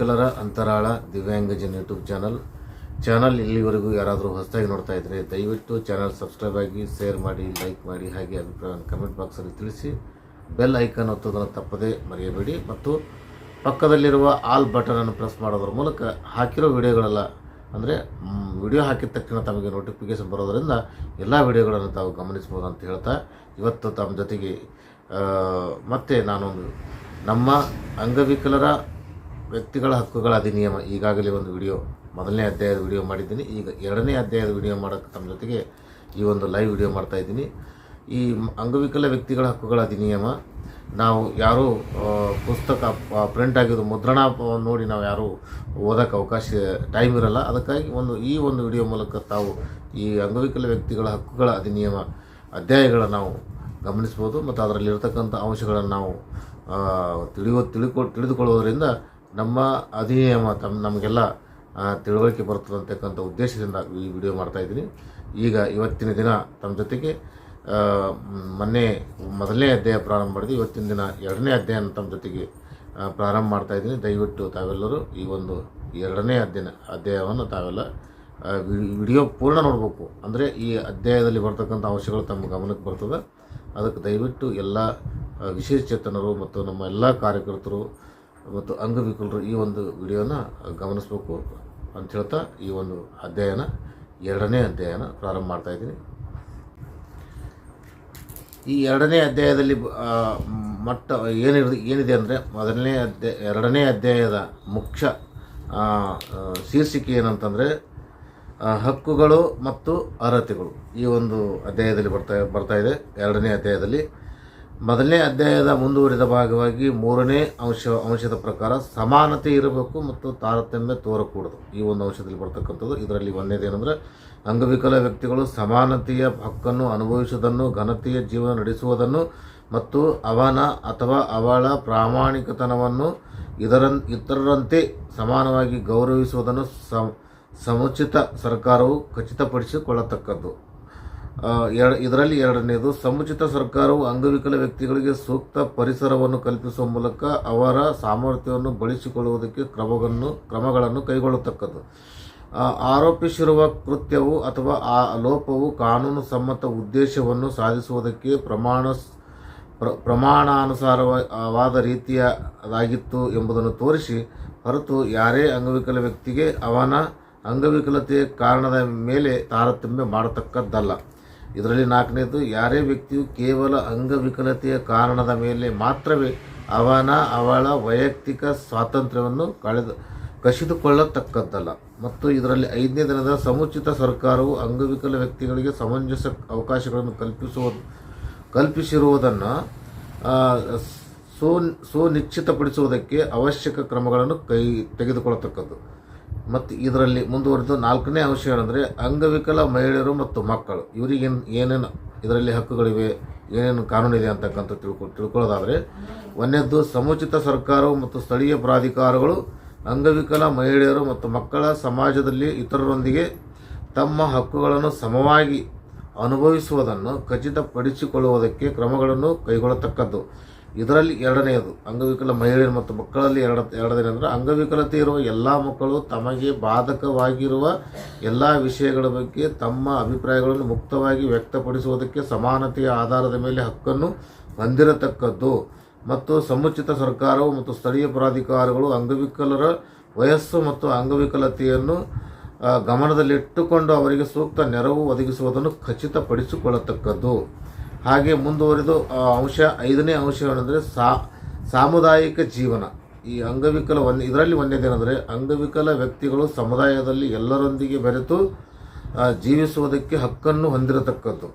ಅಂಗವಿಕಲರ ಅಂತರಾಳ ದಿವ್ಯಾಂಗಜನ್ ಯೂಟ್ಯೂಬ್ ಚಾನಲ್. ಚಾನಲ್ ಇಲ್ಲಿವರೆಗೂ ಯಾರಾದರೂ ಹೊಸದಾಗಿ ನೋಡ್ತಾ ಇದ್ದರೆ ದಯವಿಟ್ಟು ಚಾನಲ್ ಸಬ್ಸ್ಕ್ರೈಬ್ ಆಗಿ, ಶೇರ್ ಮಾಡಿ, ಲೈಕ್ ಮಾಡಿ, ಹಾಗೆ ಅಭಿಪ್ರಾಯವನ್ನು ಕಮೆಂಟ್ ಬಾಕ್ಸಲ್ಲಿ ತಿಳಿಸಿ. ಬೆಲ್ ಐಕನ್ ಒತ್ತೋದನ್ನು ತಪ್ಪದೇ ಮರೆಯಬೇಡಿ. ಮತ್ತು ಪಕ್ಕದಲ್ಲಿರುವ ಆಲ್ ಬಟನನ್ನು ಪ್ರೆಸ್ ಮಾಡೋದ್ರ ಮೂಲಕ ಹಾಕಿರೋ ವಿಡಿಯೋಗಳೆಲ್ಲ, ಅಂದರೆ ವಿಡಿಯೋ ಹಾಕಿದ ತಕ್ಷಣ ತಮಗೆ ನೋಟಿಫಿಕೇಶನ್ ಬರೋದರಿಂದ ಎಲ್ಲ ವಿಡಿಯೋಗಳನ್ನು ತಾವು ಗಮನಿಸ್ಬೋದು ಅಂತ ಹೇಳ್ತಾ ಇವತ್ತು ತಮ್ಮ ಜೊತೆಗೆ ಮತ್ತೆ ನಾನೊಂದು ನಮ್ಮ ಅಂಗವಿಕಲರ ವ್ಯಕ್ತಿಗಳ ಹಕ್ಕುಗಳ ಅಧಿನಿಯಮ. ಈಗಾಗಲೇ ಒಂದು ವಿಡಿಯೋ, ಮೊದಲನೇ ಅಧ್ಯಾಯದ ವಿಡಿಯೋ ಮಾಡಿದ್ದೀನಿ. ಈಗ ಎರಡನೇ ಅಧ್ಯಾಯದ ವಿಡಿಯೋ ಮಾಡೋಕ್ಕೆ ತಮ್ಮ ಜೊತೆಗೆ ಈ ಒಂದು ಲೈವ್ ವಿಡಿಯೋ ಮಾಡ್ತಾ ಇದ್ದೀನಿ. ಈ ಅಂಗವಿಕಲ ವ್ಯಕ್ತಿಗಳ ಹಕ್ಕುಗಳ ಅಧಿನಿಯಮ, ನಾವು ಯಾರೂ ಪುಸ್ತಕ ಪ್ರಿಂಟ್ ಆಗಿದ್ದು ಮುದ್ರಣ ನೋಡಿ ನಾವು ಯಾರೂ ಓದೋಕ್ಕೆ ಅವಕಾಶ ಟೈಮ್ ಇರಲ್ಲ. ಅದಕ್ಕಾಗಿ ಒಂದು, ಈ ಒಂದು ವಿಡಿಯೋ ಮೂಲಕ ತಾವು ಈ ಅಂಗವಿಕಲ ವ್ಯಕ್ತಿಗಳ ಹಕ್ಕುಗಳ ಅಧಿನಿಯಮ ಅಧ್ಯಾಯಗಳ ನಾವು ಗಮನಿಸ್ಬೋದು. ಮತ್ತು ಅದರಲ್ಲಿರ್ತಕ್ಕಂಥ ಅಂಶಗಳನ್ನು ನಾವು ತಿಳಿಯೋ, ತಿಳ್ಕೊ ತಿಳಿದುಕೊಳ್ಳೋದ್ರಿಂದ ನಮ್ಮ ಅಧಿನಿಯಮ ತಮ್ಮ ನಮಗೆಲ್ಲ ತಿಳುವಳಿಕೆ ಬರ್ತದೆ ಅಂತಕ್ಕಂಥ ಉದ್ದೇಶದಿಂದ ಈ ವಿಡಿಯೋ ಮಾಡ್ತಾ ಇದ್ದೀನಿ. ಈಗ ಇವತ್ತಿನ ದಿನ ತಮ್ಮ ಜೊತೆಗೆ ಮೊನ್ನೆ ಮೊದಲನೇ ಅಧ್ಯಾಯ ಪ್ರಾರಂಭ ಮಾಡಿದ್ವಿ ಇವತ್ತಿನ ದಿನ ಎರಡನೇ ಅಧ್ಯಾಯನ ತಮ್ಮ ಜೊತೆಗೆ ಪ್ರಾರಂಭ ಮಾಡ್ತಾ ಇದ್ದೀನಿ. ದಯವಿಟ್ಟು ತಾವೆಲ್ಲರೂ ಈ ಒಂದು ಎರಡನೇ ಅಧ್ಯಯನ, ಅಧ್ಯಾಯವನ್ನು ತಾವೆಲ್ಲ ವಿಡಿಯೋ ಪೂರ್ಣ ನೋಡಬೇಕು. ಅಂದರೆ ಈ ಅಧ್ಯಾಯದಲ್ಲಿ ಬರ್ತಕ್ಕಂಥ ಅಂಶಗಳು ತಮ್ಮ ಗಮನಕ್ಕೆ ಬರ್ತದೆ. ಅದಕ್ಕೆ ದಯವಿಟ್ಟು ಎಲ್ಲ ವಿಶೇಷ ಚೇತನರು ಮತ್ತು ನಮ್ಮ ಎಲ್ಲ ಕಾರ್ಯಕರ್ತರು ಮತ್ತು ಅಂಗವಿಕಲರು ಈ ಒಂದು ವಿಡಿಯೋನ ಗಮನಿಸಬೇಕು ಅಂತ ಹೇಳ್ತಾ ಈ ಒಂದು ಅಧ್ಯಾಯನ, ಎರಡನೇ ಅಧ್ಯಾಯನ ಪ್ರಾರಂಭ ಮಾಡ್ತಾ ಇದ್ದೀನಿ. ಈ ಎರಡನೇ ಅಧ್ಯಾಯದಲ್ಲಿ ಮಟ್ಟ ಏನಿರ್ ಏನಿದೆ ಅಂದರೆ ಮೊದಲನೇ ಅಧ್ಯಾಯ, ಎರಡನೇ ಅಧ್ಯಾಯದ ಮುಖ್ಯ ಶೀರ್ಷಿಕೆ ಏನಂತಂದರೆ ಹಕ್ಕುಗಳು ಮತ್ತು ಅರ್ಹತೆಗಳು ಈ ಒಂದು ಅಧ್ಯಾಯದಲ್ಲಿ ಬರ್ತಾ ಬರ್ತಾ ಇದೆ ಎರಡನೇ ಅಧ್ಯಾಯದಲ್ಲಿ. ಮೊದಲನೇ ಅಧ್ಯಾಯದ ಮುಂದುವರಿದ ಭಾಗವಾಗಿ ಮೂರನೇ ಅಂಶ, ಅಂಶದ ಪ್ರಕಾರ ಸಮಾನತೆ ಇರಬೇಕು ಮತ್ತು ತಾರತಮ್ಯ ತೋರಕೂಡದು. ಈ ಒಂದು ಅಂಶದಲ್ಲಿ ಬರ್ತಕ್ಕಂಥದ್ದು. ಇದರಲ್ಲಿ ಒಂದೇದೇನೆಂದರೆ ಅಂಗವಿಕಲ ವ್ಯಕ್ತಿಗಳು ಸಮಾನತೆಯ ಹಕ್ಕನ್ನು ಅನುಭವಿಸುವುದನ್ನು, ಘನತೆಯ ಜೀವನ ನಡೆಸುವುದನ್ನು ಮತ್ತು ಅವನ ಅಥವಾ ಅವಳ ಪ್ರಾಮಾಣಿಕತನವನ್ನು ಇದರ ಇತರರಂತೆ ಸಮಾನವಾಗಿ ಗೌರವಿಸುವುದನ್ನು ಸಮ, ಸಮುಚಿತ ಸರ್ಕಾರವು ಖಚಿತಪಡಿಸಿಕೊಳ್ಳತಕ್ಕದ್ದು. ಆ, ಎರ ಇದರಲ್ಲಿ ಎರಡನೇದು ಸಮುಚಿತ ಸರ್ಕಾರವು ಅಂಗವಿಕಲ ವ್ಯಕ್ತಿಗಳಿಗೆ ಸೂಕ್ತ ಪರಿಸರವನ್ನು ಕಲ್ಪಿಸುವ ಮೂಲಕ ಅವರ ಸಾಮರ್ಥ್ಯವನ್ನು ಬಳಸಿಕೊಳ್ಳುವುದಕ್ಕೆ ಕ್ರಮಗಳನ್ನು ಕ್ರಮಗಳನ್ನು ಕೈಗೊಳ್ಳತಕ್ಕದ್ದು. ಆರೋಪಿಸಿರುವ ಕೃತ್ಯವು ಅಥವಾ ಆ ಲೋಪವು ಕಾನೂನು ಸಮ್ಮತ ಉದ್ದೇಶವನ್ನು ಸಾಧಿಸುವುದಕ್ಕೆ ಪ್ರಮಾಣ ಪ್ರ ಪ್ರಮಾಣಾನುಸಾರವಾದ ರೀತಿಯದಾಗಿತ್ತು ಎಂಬುದನ್ನು ತೋರಿಸಿ ಹೊರತು ಯಾರೇ ಅಂಗವಿಕಲ ವ್ಯಕ್ತಿಗೆ ಅವನ ಅಂಗವಿಕಲತೆಯ ಕಾರಣದ ಮೇಲೆ ತಾರತಮ್ಯ ಮಾಡತಕ್ಕದ್ದಲ್ಲ. ಇದರಲ್ಲಿ ನಾಲ್ಕನೇದು, ಯಾರೇ ವ್ಯಕ್ತಿಯು ಕೇವಲ ಅಂಗವಿಕಲತೆಯ ಕಾರಣದ ಮೇಲೆ ಮಾತ್ರವೇ ಅವನ, ಅವಳ ವೈಯಕ್ತಿಕ ಸ್ವಾತಂತ್ರ್ಯವನ್ನು ಕಳೆದು, ಕಸಿದುಕೊಳ್ಳತಕ್ಕದ್ದಲ್ಲ. ಮತ್ತು ಇದರಲ್ಲಿ ಐದನೇ ದಿನದ ಸಮುಚಿತ ಸರ್ಕಾರವು ಅಂಗವಿಕಲ ವ್ಯಕ್ತಿಗಳಿಗೆ ಸಮಂಜಸ ಅವಕಾಶಗಳನ್ನು ಕಲ್ಪಿಸುವ, ಕಲ್ಪಿಸಿರುವುದನ್ನು ಸು ಸುನಿಶ್ಚಿತಪಡಿಸುವುದಕ್ಕೆ ಅವಶ್ಯಕ ಕ್ರಮಗಳನ್ನು ಕೈ, ತೆಗೆದುಕೊಳ್ಳತಕ್ಕದ್ದು. ಮತ್ತು ಇದರಲ್ಲಿ ಮುಂದುವರೆದು ನಾಲ್ಕನೇ ಅಂಶ ಏನಂದರೆ ಅಂಗವಿಕಲ ಮಹಿಳೆಯರು ಮತ್ತು ಮಕ್ಕಳು. ಇವರಿಗೇನು ಏನೇನು ಇದರಲ್ಲಿ ಹಕ್ಕುಗಳಿವೆ, ಏನೇನು ಕಾನೂನಿದೆ ಅಂತಕ್ಕಂಥ ತಿಳ್ಕೊ, ತಿಳ್ಕೊಳ್ಳೋದಾದರೆ, ಒಂದನೇದ್ದು ಸಮುಚಿತ ಸರ್ಕಾರವು ಮತ್ತು ಸ್ಥಳೀಯ ಪ್ರಾಧಿಕಾರಗಳು ಅಂಗವಿಕಲ ಮಹಿಳೆಯರು ಮತ್ತು ಮಕ್ಕಳ ಸಮಾಜದಲ್ಲಿ ಇತರರೊಂದಿಗೆ ತಮ್ಮ ಹಕ್ಕುಗಳನ್ನು ಸಮವಾಗಿ ಅನುಭವಿಸುವುದನ್ನು ಖಚಿತಪಡಿಸಿಕೊಳ್ಳುವುದಕ್ಕೆ ಕ್ರಮಗಳನ್ನು ಕೈಗೊಳ್ಳತಕ್ಕದ್ದು. ಇದರಲ್ಲಿ ಎರಡನೆಯದು, ಅಂಗವಿಕಲ ಮಹಿಳೆಯರು ಮತ್ತು ಮಕ್ಕಳಲ್ಲಿ ಎರಡ ಎರಡನೇ ಅಂದರೆ ಅಂಗವಿಕಲತೆ ಇರುವ ಎಲ್ಲ ಮಕ್ಕಳು ತಮಗೆ ಬಾಧಕವಾಗಿರುವ ಎಲ್ಲ ವಿಷಯಗಳ ಬಗ್ಗೆ ತಮ್ಮ ಅಭಿಪ್ರಾಯಗಳನ್ನು ಮುಕ್ತವಾಗಿ ವ್ಯಕ್ತಪಡಿಸುವುದಕ್ಕೆ ಸಮಾನತೆಯ ಆಧಾರದ ಮೇಲೆ ಹಕ್ಕನ್ನು ಹೊಂದಿರತಕ್ಕದ್ದು. ಮತ್ತು ಸಮುಚಿತ ಸರ್ಕಾರವು ಮತ್ತು ಸ್ಥಳೀಯ ಪ್ರಾಧಿಕಾರಗಳು ಅಂಗವಿಕಲರ ವಯಸ್ಸು ಮತ್ತು ಅಂಗವಿಕಲತೆಯನ್ನು ಗಮನದಲ್ಲಿಟ್ಟುಕೊಂಡು ಅವರಿಗೆ ಸೂಕ್ತ ನೆರವು ಒದಗಿಸುವುದನ್ನು ಖಚಿತಪಡಿಸಿಕೊಳ್ಳತಕ್ಕದ್ದು. ಹಾಗೆ ಮುಂದುವರಿದು ಅಂಶ ಐದನೇ ಅಂಶ ಏನಂದರೆ ಸಾ, ಸಾಮುದಾಯಿಕ ಜೀವನ. ಈ ಅಂಗವಿಕಲ ಒಂದು ಇದರಲ್ಲಿ ಒಂದೇದೇನೆಂದರೆ ಅಂಗವಿಕಲ ವ್ಯಕ್ತಿಗಳು ಸಮುದಾಯದಲ್ಲಿ ಎಲ್ಲರೊಂದಿಗೆ ಬೆರೆತು ಜೀವಿಸುವುದಕ್ಕೆ ಹಕ್ಕನ್ನು ಹೊಂದಿರತಕ್ಕದ್ದು.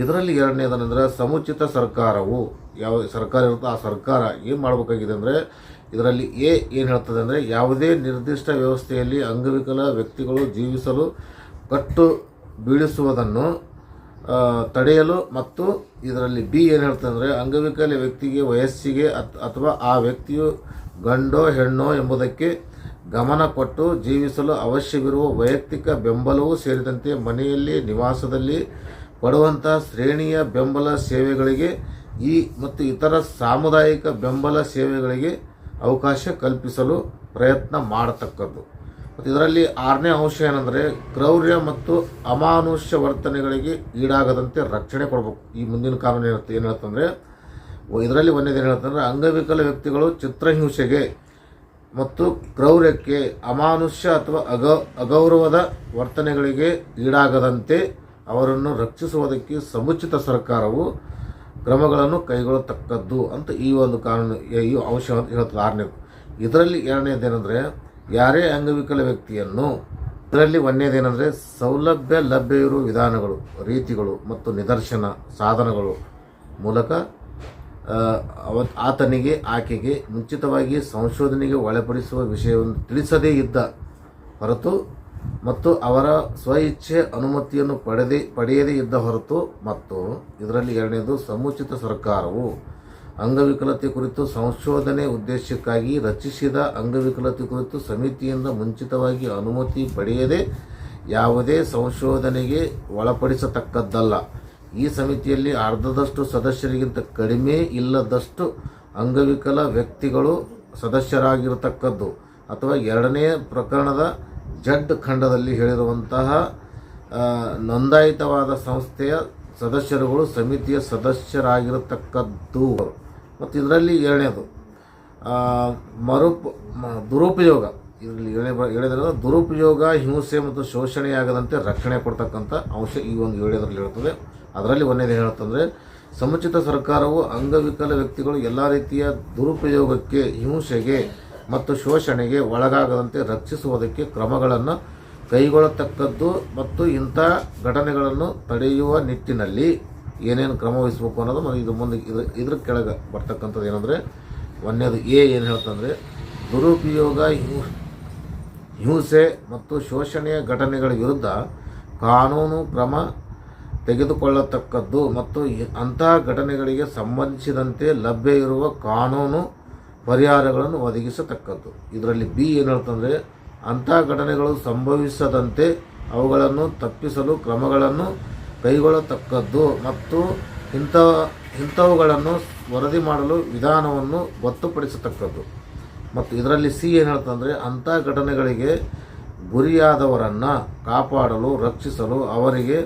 ಇದರಲ್ಲಿ ಎರಡನೇದನೆಂದರೆ ಸಮುಚಿತ ಸರ್ಕಾರವು, ಯಾವ ಸರ್ಕಾರ ಇರುತ್ತೋ ಆ ಸರ್ಕಾರ ಏನು ಮಾಡಬೇಕಾಗಿದೆ ಅಂದರೆ, ಇದರಲ್ಲಿ ಎ ಏನು ಹೇಳ್ತದೆ ಅಂದರೆ ಯಾವುದೇ ನಿರ್ದಿಷ್ಟ ವ್ಯವಸ್ಥೆಯಲ್ಲಿ ಅಂಗವಿಕಲ ವ್ಯಕ್ತಿಗಳು ಜೀವಿಸಲು ಕಟ್ಟು ಬೀಳಿಸುವುದನ್ನು ತಡೆಯಲು ಮತ್ತು ಇದರಲ್ಲಿ ಬಿ ಏನು ಹೇಳ್ತಂದರೆ ಅಂಗವಿಕಲ ವ್ಯಕ್ತಿಗೆ, ವಯಸ್ಸಿಗೆ ಅಥವಾ ಆ ವ್ಯಕ್ತಿಯು ಗಂಡೋ, ಹೆಣ್ಣೋ ಎಂಬುದಕ್ಕೆ ಗಮನ ಕೊಟ್ಟು ಜೀವಿಸಲು ಅವಶ್ಯವಿರುವ ವೈಯಕ್ತಿಕ ಬೆಂಬಲವೂ ಸೇರಿದಂತೆ ಮನೆಯಲ್ಲಿ ನಿವಾಸದಲ್ಲಿ ಪಡುವಂಥ ಶ್ರೇಣಿಯ ಬೆಂಬಲ ಸೇವೆಗಳಿಗೆ ಈ ಮತ್ತು ಇತರ ಸಾಮುದಾಯಿಕ ಬೆಂಬಲ ಸೇವೆಗಳಿಗೆ ಅವಕಾಶ ಕಲ್ಪಿಸಲು ಪ್ರಯತ್ನ ಮಾಡತಕ್ಕದ್ದು. ಮತ್ತು ಇದರಲ್ಲಿ ಆರನೇ ಅಂಶ ಏನಂದರೆ ಕ್ರೌರ್ಯ ಮತ್ತು ಅಮಾನುಷ್ಯ ವರ್ತನೆಗಳಿಗೆ ಈಡಾಗದಂತೆ ರಕ್ಷಣೆ ಕೊಡಬೇಕು. ಈ ಮುಂದಿನ ಕಾನೂನು ಏನಿರುತ್ತೆ ಏನು ಹೇಳ್ತಂದರೆ ಇದರಲ್ಲಿ ಒಂದೇದು ಏನು ಹೇಳ್ತಂದ್ರೆ, ಅಂಗವಿಕಲ ವ್ಯಕ್ತಿಗಳು ಚಿತ್ರಹಿಂಸೆಗೆ ಮತ್ತು ಕ್ರೌರ್ಯಕ್ಕೆ ಅಮಾನುಷ್ಯ ಅಥವಾ ಅಗ ಅಗೌರವದ ವರ್ತನೆಗಳಿಗೆ ಈಡಾಗದಂತೆ ಅವರನ್ನು ರಕ್ಷಿಸುವುದಕ್ಕೆ ಸಮುಚಿತ ಸರ್ಕಾರವು ಕ್ರಮಗಳನ್ನು ಕೈಗೊಳ್ಳತಕ್ಕದ್ದು ಅಂತ ಈ ಒಂದು ಕಾನೂನು ಈ ಅಂಶ ಹೇಳುತ್ತದೆ ಆರನೇದು. ಇದರಲ್ಲಿ ಎರಡನೇದೇನೆಂದರೆ ಯಾರೇ ಅಂಗವಿಕಲ ವ್ಯಕ್ತಿಯನ್ನು ಇದರಲ್ಲಿ ಒಂದೇದೇನೆಂದರೆ ಸೌಲಭ್ಯ ಲಭ್ಯ ಇರುವ ವಿಧಾನಗಳು, ರೀತಿಗಳು ಮತ್ತು ನಿದರ್ಶನ, ಸಾಧನಗಳು ಮೂಲಕ ಆತನಿಗೆ, ಆಕೆಗೆ ಮುಂಚಿತವಾಗಿ ಸಂಶೋಧನೆಗೆ ಒಳಪಡಿಸುವ ವಿಷಯವನ್ನು ತಿಳಿಸದೇ ಇದ್ದ ಹೊರತು ಮತ್ತು ಅವರ ಸ್ವಇಚ್ಛೆ ಅನುಮತಿಯನ್ನು ಪಡೆದೇ, ಪಡೆಯದೇ ಇದ್ದ ಹೊರತು ಮತ್ತು ಇದರಲ್ಲಿ ಎರಡನೇದು ಸಮುಚಿತ ಸರ್ಕಾರವು ಅಂಗವಿಕಲತೆ ಕುರಿತು ಸಂಶೋಧನೆ ಉದ್ದೇಶಕ್ಕಾಗಿ ರಚಿಸಿದ ಅಂಗವಿಕಲತೆ ಕುರಿತು ಸಮಿತಿಯಿಂದ ಮುಂಚಿತವಾಗಿ ಅನುಮತಿ ಪಡೆಯದೆ ಯಾವುದೇ ಸಂಶೋಧನೆಗೆ ಒಳಪಡಿಸತಕ್ಕದ್ದಲ್ಲ. ಈ ಸಮಿತಿಯಲ್ಲಿ ಅರ್ಧದಷ್ಟು ಸದಸ್ಯರಿಗಿಂತ ಕಡಿಮೆ ಇಲ್ಲದಷ್ಟು ಅಂಗವಿಕಲ ವ್ಯಕ್ತಿಗಳು ಸದಸ್ಯರಾಗಿರತಕ್ಕದ್ದು. ಅಥವಾ ಎರಡನೇ ಪ್ರಕರಣದ ಜಡ್ ಖಂಡದಲ್ಲಿ ಹೇಳಿರುವಂತಹ ನೋಂದಾಯಿತವಾದ ಸಂಸ್ಥೆಯ ಸದಸ್ಯರುಗಳು ಸಮಿತಿಯ ಸದಸ್ಯರಾಗಿರತಕ್ಕದ್ದು. ಮತ್ತು ಇದರಲ್ಲಿ ಎರಡನೇದು ಮರುಪ ದುರುಪಯೋಗ. ಇದರಲ್ಲಿ ಏಳನೇ ಬ- ದುರುಪಯೋಗ, ಹಿಂಸೆ ಮತ್ತು ಶೋಷಣೆಯಾಗದಂತೆ ರಕ್ಷಣೆ ಕೊಡ್ತಕ್ಕಂಥ ಅಂಶ ಈ ಒಂದು ಏಳನೇದರಲ್ಲಿ ಹೇಳ್ತದೆ ಅದರಲ್ಲಿ ಒಂದೇದು ಹೇಳುತ್ತಂದರೆ, ಸಮುಚಿತ ಸರ್ಕಾರವು ಅಂಗವಿಕಲ ವ್ಯಕ್ತಿಗಳು ಎಲ್ಲ ರೀತಿಯ ದುರುಪಯೋಗಕ್ಕೆ, ಹಿಂಸೆಗೆ ಮತ್ತು ಶೋಷಣೆಗೆ ಒಳಗಾಗದಂತೆ ರಕ್ಷಿಸುವುದಕ್ಕೆ ಕ್ರಮಗಳನ್ನು ಕೈಗೊಳ್ಳತಕ್ಕದ್ದು ಮತ್ತು ಇಂಥ ಘಟನೆಗಳನ್ನು ತಡೆಯುವ ನಿಟ್ಟಿನಲ್ಲಿ ಏನೇನು ಕ್ರಮ ವಹಿಸ್ಬೇಕು ಅನ್ನೋದು ಮತ್ತು ಇದು ಮುಂದೆ ಇದು ಇದ್ರ ಕೆಳಗೆ ಬರ್ತಕ್ಕಂಥದ್ದು ಏನಂದರೆ ಒಂದನೇದು ಎ ಏನು ಹೇಳ್ತಂದರೆ ದುರುಪಯೋಗ ಹಿಂಸೆ ಮತ್ತು ಶೋಷಣೆಯ ಘಟನೆಗಳ ವಿರುದ್ಧ ಕಾನೂನು ಕ್ರಮ ತೆಗೆದುಕೊಳ್ಳತಕ್ಕದ್ದು ಮತ್ತು ಅಂತಹ ಘಟನೆಗಳಿಗೆ ಸಂಬಂಧಿಸಿದಂತೆ ಲಭ್ಯ ಇರುವ ಕಾನೂನು ಪರಿಹಾರಗಳನ್ನು ಒದಗಿಸತಕ್ಕದ್ದು. ಇದರಲ್ಲಿ ಬಿ ಏನು ಹೇಳ್ತಂದರೆ ಅಂತಹ ಘಟನೆಗಳು ಸಂಭವಿಸದಂತೆ ಅವುಗಳನ್ನು ತಪ್ಪಿಸಲು ಕ್ರಮಗಳನ್ನು ಕೈಗೊಳ್ಳತಕ್ಕದ್ದು ಮತ್ತು ಇಂಥ, ಇಂಥವುಗಳನ್ನು ವರದಿ ಮಾಡಲು ವಿಧಾನವನ್ನು ಗೊತ್ತುಪಡಿಸತಕ್ಕದ್ದು ಮತ್ತು ಇದರಲ್ಲಿ ಸಿ ಏನು ಹೇಳ್ತಂದರೆ, ಅಂಥ ಘಟನೆಗಳಿಗೆ ಗುರಿಯಾದವರನ್ನು ಕಾಪಾಡಲು, ರಕ್ಷಿಸಲು, ಅವರಿಗೆ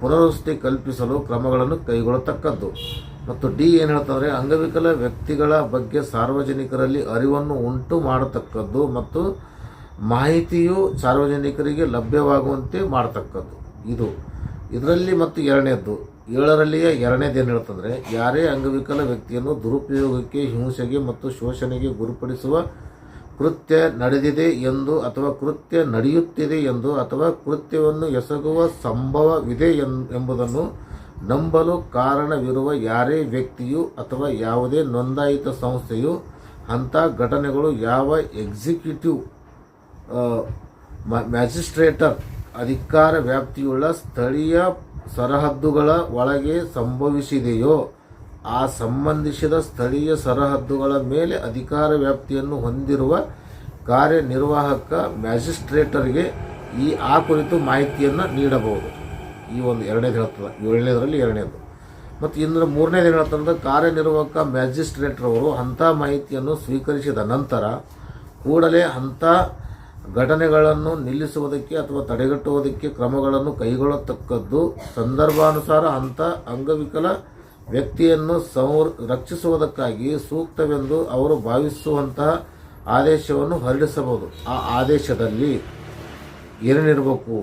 ಪುನರ್ವಸತಿ ಕಲ್ಪಿಸಲು ಕ್ರಮಗಳನ್ನು ಕೈಗೊಳ್ಳತಕ್ಕದ್ದು. ಮತ್ತು ಡಿ ಏನು ಹೇಳ್ತಂದರೆ, ಅಂಗವಿಕಲ ವ್ಯಕ್ತಿಗಳ ಬಗ್ಗೆ ಸಾರ್ವಜನಿಕರಲ್ಲಿ ಅರಿವನ್ನು ಉಂಟು ಮಾಡತಕ್ಕದ್ದು ಮತ್ತು ಮಾಹಿತಿಯು ಸಾರ್ವಜನಿಕರಿಗೆ ಲಭ್ಯವಾಗುವಂತೆ ಮಾಡತಕ್ಕದ್ದು. ಇದು ಇದರಲ್ಲಿ ಮತ್ತು ಎರಡನೇದ್ದು, ಏಳರಲ್ಲಿಯ ಎರಡನೇದು ಏನು ಹೇಳ್ತಂದರೆ ಯಾರೇ ಅಂಗವಿಕಲ ವ್ಯಕ್ತಿಯನ್ನು ದುರುಪಯೋಗಕ್ಕೆ, ಹಿಂಸೆಗೆ ಮತ್ತು ಶೋಷಣೆಗೆ ಗುರುಪಡಿಸುವ ಕೃತ್ಯ ನಡೆದಿದೆ ಎಂದು ಅಥವಾ ಕೃತ್ಯ ನಡೆಯುತ್ತಿದೆ ಎಂದು ಅಥವಾ ಕೃತ್ಯವನ್ನು ಎಸಗುವ ಸಂಭವವಿದೆ ಎಂಬುದನ್ನು ನಂಬಲು ಕಾರಣವಿರುವ ಯಾರೇ ವ್ಯಕ್ತಿಯು ಅಥವಾ ಯಾವುದೇ ನೋಂದಾಯಿತ ಸಂಸ್ಥೆಯು ಅಂಥ ಘಟನೆಗಳು ಯಾವ ಎಕ್ಸಿಕ್ಯೂಟಿವ್ ಮ್ಯಾಜಿಸ್ಟ್ರೇಟರ್ ಅಧಿಕಾರ ವ್ಯಾಪ್ತಿಯುಳ್ಳ ಸ್ಥಳೀಯ ಸರಹದ್ದುಗಳ ಒಳಗೆ ಸಂಭವಿಸಿದೆಯೋ, ಆ ಸಂಬಂಧಿಸಿದ ಸ್ಥಳೀಯ ಸರಹದ್ದುಗಳ ಮೇಲೆ ಅಧಿಕಾರ ವ್ಯಾಪ್ತಿಯನ್ನು ಹೊಂದಿರುವ ಕಾರ್ಯನಿರ್ವಾಹಕ ಮ್ಯಾಜಿಸ್ಟ್ರೇಟರ್ಗೆ ಈ ಆ ಕುರಿತು ಮಾಹಿತಿಯನ್ನು ನೀಡಬಹುದು. ಈ ಒಂದು ಎರಡನೇದು ಹೇಳ್ತದೆ ಏಳನೇದರಲ್ಲಿ ಎರಡನೇದು ಮತ್ತು ಇನ್ನು ಮೂರನೇದು ಹೇಳ್ತಂದ್ರೆ ಕಾರ್ಯನಿರ್ವಾಹಕ ಮ್ಯಾಜಿಸ್ಟ್ರೇಟ್ರವರು ಅಂಥ ಮಾಹಿತಿಯನ್ನು ಸ್ವೀಕರಿಸಿದ ನಂತರ ಕೂಡಲೇ ಅಂಥ ಘಟನೆಗಳನ್ನು ನಿಲ್ಲಿಸುವುದಕ್ಕೆ ಅಥವಾ ತಡೆಗಟ್ಟುವುದಕ್ಕೆ ಕ್ರಮಗಳನ್ನು ಕೈಗೊಳ್ಳತಕ್ಕದ್ದು ಸಂದರ್ಭಾನುಸಾರ ಅಂಥ ಅಂಗವಿಕಲ ವ್ಯಕ್ತಿಯನ್ನು ರಕ್ಷಿಸುವುದಕ್ಕಾಗಿ ಸೂಕ್ತವೆಂದು ಅವರು ಭಾವಿಸುವಂತಹ ಆದೇಶವನ್ನು ಹೊರಡಿಸಬಹುದು. ಆ ಆದೇಶದಲ್ಲಿ ಏನೇನಿರಬೇಕು?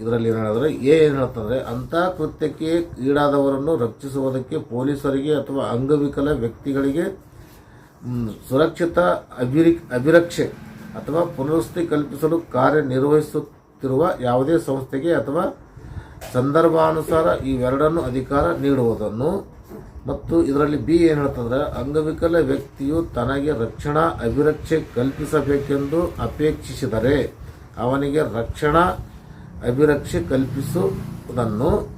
ಇದರಲ್ಲಿ ಏನು ಹೇಳಿದ್ರೆ ಏನು ಹೇಳ್ತಂದರೆ, ಅಂಥ ಕೃತ್ಯಕ್ಕೆ ಈಡಾದವರನ್ನು ರಕ್ಷಿಸುವುದಕ್ಕೆ ಪೊಲೀಸರಿಗೆ ಅಥವಾ ಅಂಗವಿಕಲ ವ್ಯಕ್ತಿಗಳಿಗೆ ಸುರಕ್ಷಿತ ಅಭಿರಿ, ಅಭಿರಕ್ಷೆ ಅಥವಾ ಪುನರ್ವಸತಿ ಕಲ್ಪಿಸಲು ಕಾರ್ಯನಿರ್ವಹಿಸುತ್ತಿರುವ ಯಾವುದೇ ಸಂಸ್ಥೆಗೆ ಅಥವಾ ಸಂದರ್ಭಾನುಸಾರ ಇವೆರಡನ್ನು ಅಧಿಕಾರ ನೀಡುವುದನ್ನು. ಮತ್ತು ಇದರಲ್ಲಿ ಬಿ ಏನು ಹೇಳ್ತಂದ್ರೆ, ಅಂಗವಿಕಲ ವ್ಯಕ್ತಿಯು ತನಗೆ ರಕ್ಷಣಾ ಅಭಿರಕ್ಷೆ ಕಲ್ಪಿಸಬೇಕೆಂದು ಅಪೇಕ್ಷಿಸಿದರೆ ಅವನಿಗೆ ರಕ್ಷಣಾ ಅಭಿರಕ್ಷೆ ಕಲ್ಪಿಸುವುದನ್ನು.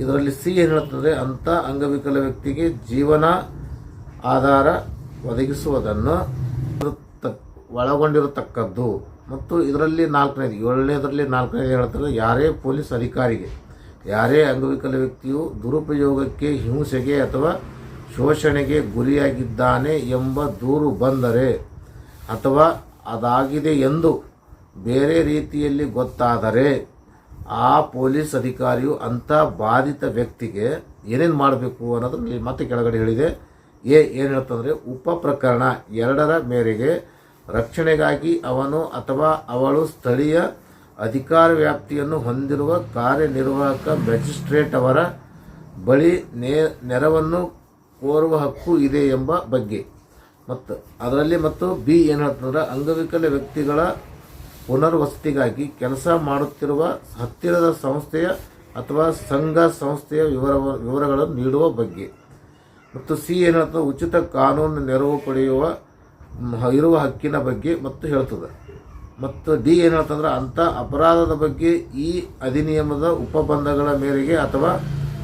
ಇದರಲ್ಲಿ ಸಿ ಏನು ಹೇಳ್ತಂದ್ರೆ, ಅಂಥ ಅಂಗವಿಕಲ ವ್ಯಕ್ತಿಗೆ ಜೀವನ ಆಧಾರ ಒದಗಿಸುವುದನ್ನು. ಒಳಗೊಂಡಿರತಕ್ಕದ್ದು. ಮತ್ತು ಇದರಲ್ಲಿ ನಾಲ್ಕನೇದು, ಏಳನೇದರಲ್ಲಿ ನಾಲ್ಕನೇದು ಹೇಳ್ತಾರೆ, ಯಾರೇ ಪೊಲೀಸ್ ಅಧಿಕಾರಿಗೆ, ಯಾರೇ ಅಂಗವಿಕಲ ವ್ಯಕ್ತಿಯು ದುರುಪಯೋಗಕ್ಕೆ ಹಿಂಸೆಗೆ ಅಥವಾ ಶೋಷಣೆಗೆ ಗುರಿಯಾಗಿದ್ದಾನೆ ಎಂಬ ದೂರು ಬಂದರೆ ಅಥವಾ ಅದಾಗಿದೆ ಎಂದು ಬೇರೆ ರೀತಿಯಲ್ಲಿ ಗೊತ್ತಾದರೆ ಆ ಪೊಲೀಸ್ ಅಧಿಕಾರಿಯು ಅಂಥ ಬಾಧಿತ ವ್ಯಕ್ತಿಗೆ ಏನೇನು ಮಾಡಬೇಕು ಅನ್ನೋದನ್ನು ಮತ್ತೆ ಕೆಳಗಡೆ ಹೇಳಿದೆ. ಏ ಏನು ಹೇಳ್ತಂದರೆ, ಉಪ ಪ್ರಕರಣ ಎರಡರ ಮೇರೆಗೆ ರಕ್ಷಣೆಗಾಗಿ ಅವನು ಅಥವಾ ಅವಳು ಸ್ಥಳೀಯ ಅಧಿಕಾರ ವ್ಯಾಪ್ತಿಯನ್ನು ಹೊಂದಿರುವ ಕಾರ್ಯನಿರ್ವಾಹಕ ಮ್ಯಾಜಿಸ್ಟ್ರೇಟ್ ಅವರ ಬಳಿ ನೇ, ನೆರವನ್ನು ಕೋರುವ ಹಕ್ಕು ಇದೆ ಎಂಬ ಬಗ್ಗೆ. ಮತ್ತು ಅದರಲ್ಲಿ ಮತ್ತು ಬಿ ಏನು ಹೇಳ್ತಂದ್ರೆ ಅಂಗವಿಕಲ ವ್ಯಕ್ತಿಗಳ ಪುನರ್ವಸತಿಗಾಗಿ ಕೆಲಸ ಮಾಡುತ್ತಿರುವ ಹತ್ತಿರದ ಸಂಸ್ಥೆಯ ಅಥವಾ ಸಂಘ ಸಂಸ್ಥೆಯ ವಿವರ ವಿವರಗಳನ್ನು ನೀಡುವ ಬಗ್ಗೆ. ಮತ್ತು ಸಿ ಏನು ಹೇಳ್ತಂದ್ರೆ ಉಚಿತ ಕಾನೂನು ನೆರವು ಪಡೆಯುವ ಇರುವ ಹಕ್ಕಿನ ಬಗ್ಗೆ ಮತ್ತು ಹೇಳ್ತದೆ. ಮತ್ತು ಡಿ ಏನು ಹೇಳ್ತಂದ್ರೆ ಅಂಥ ಅಪರಾಧದ ಬಗ್ಗೆ ಈ ಅಧಿನಿಯಮದ ಉಪಬಂಧಗಳ ಮೇರೆಗೆ ಅಥವಾ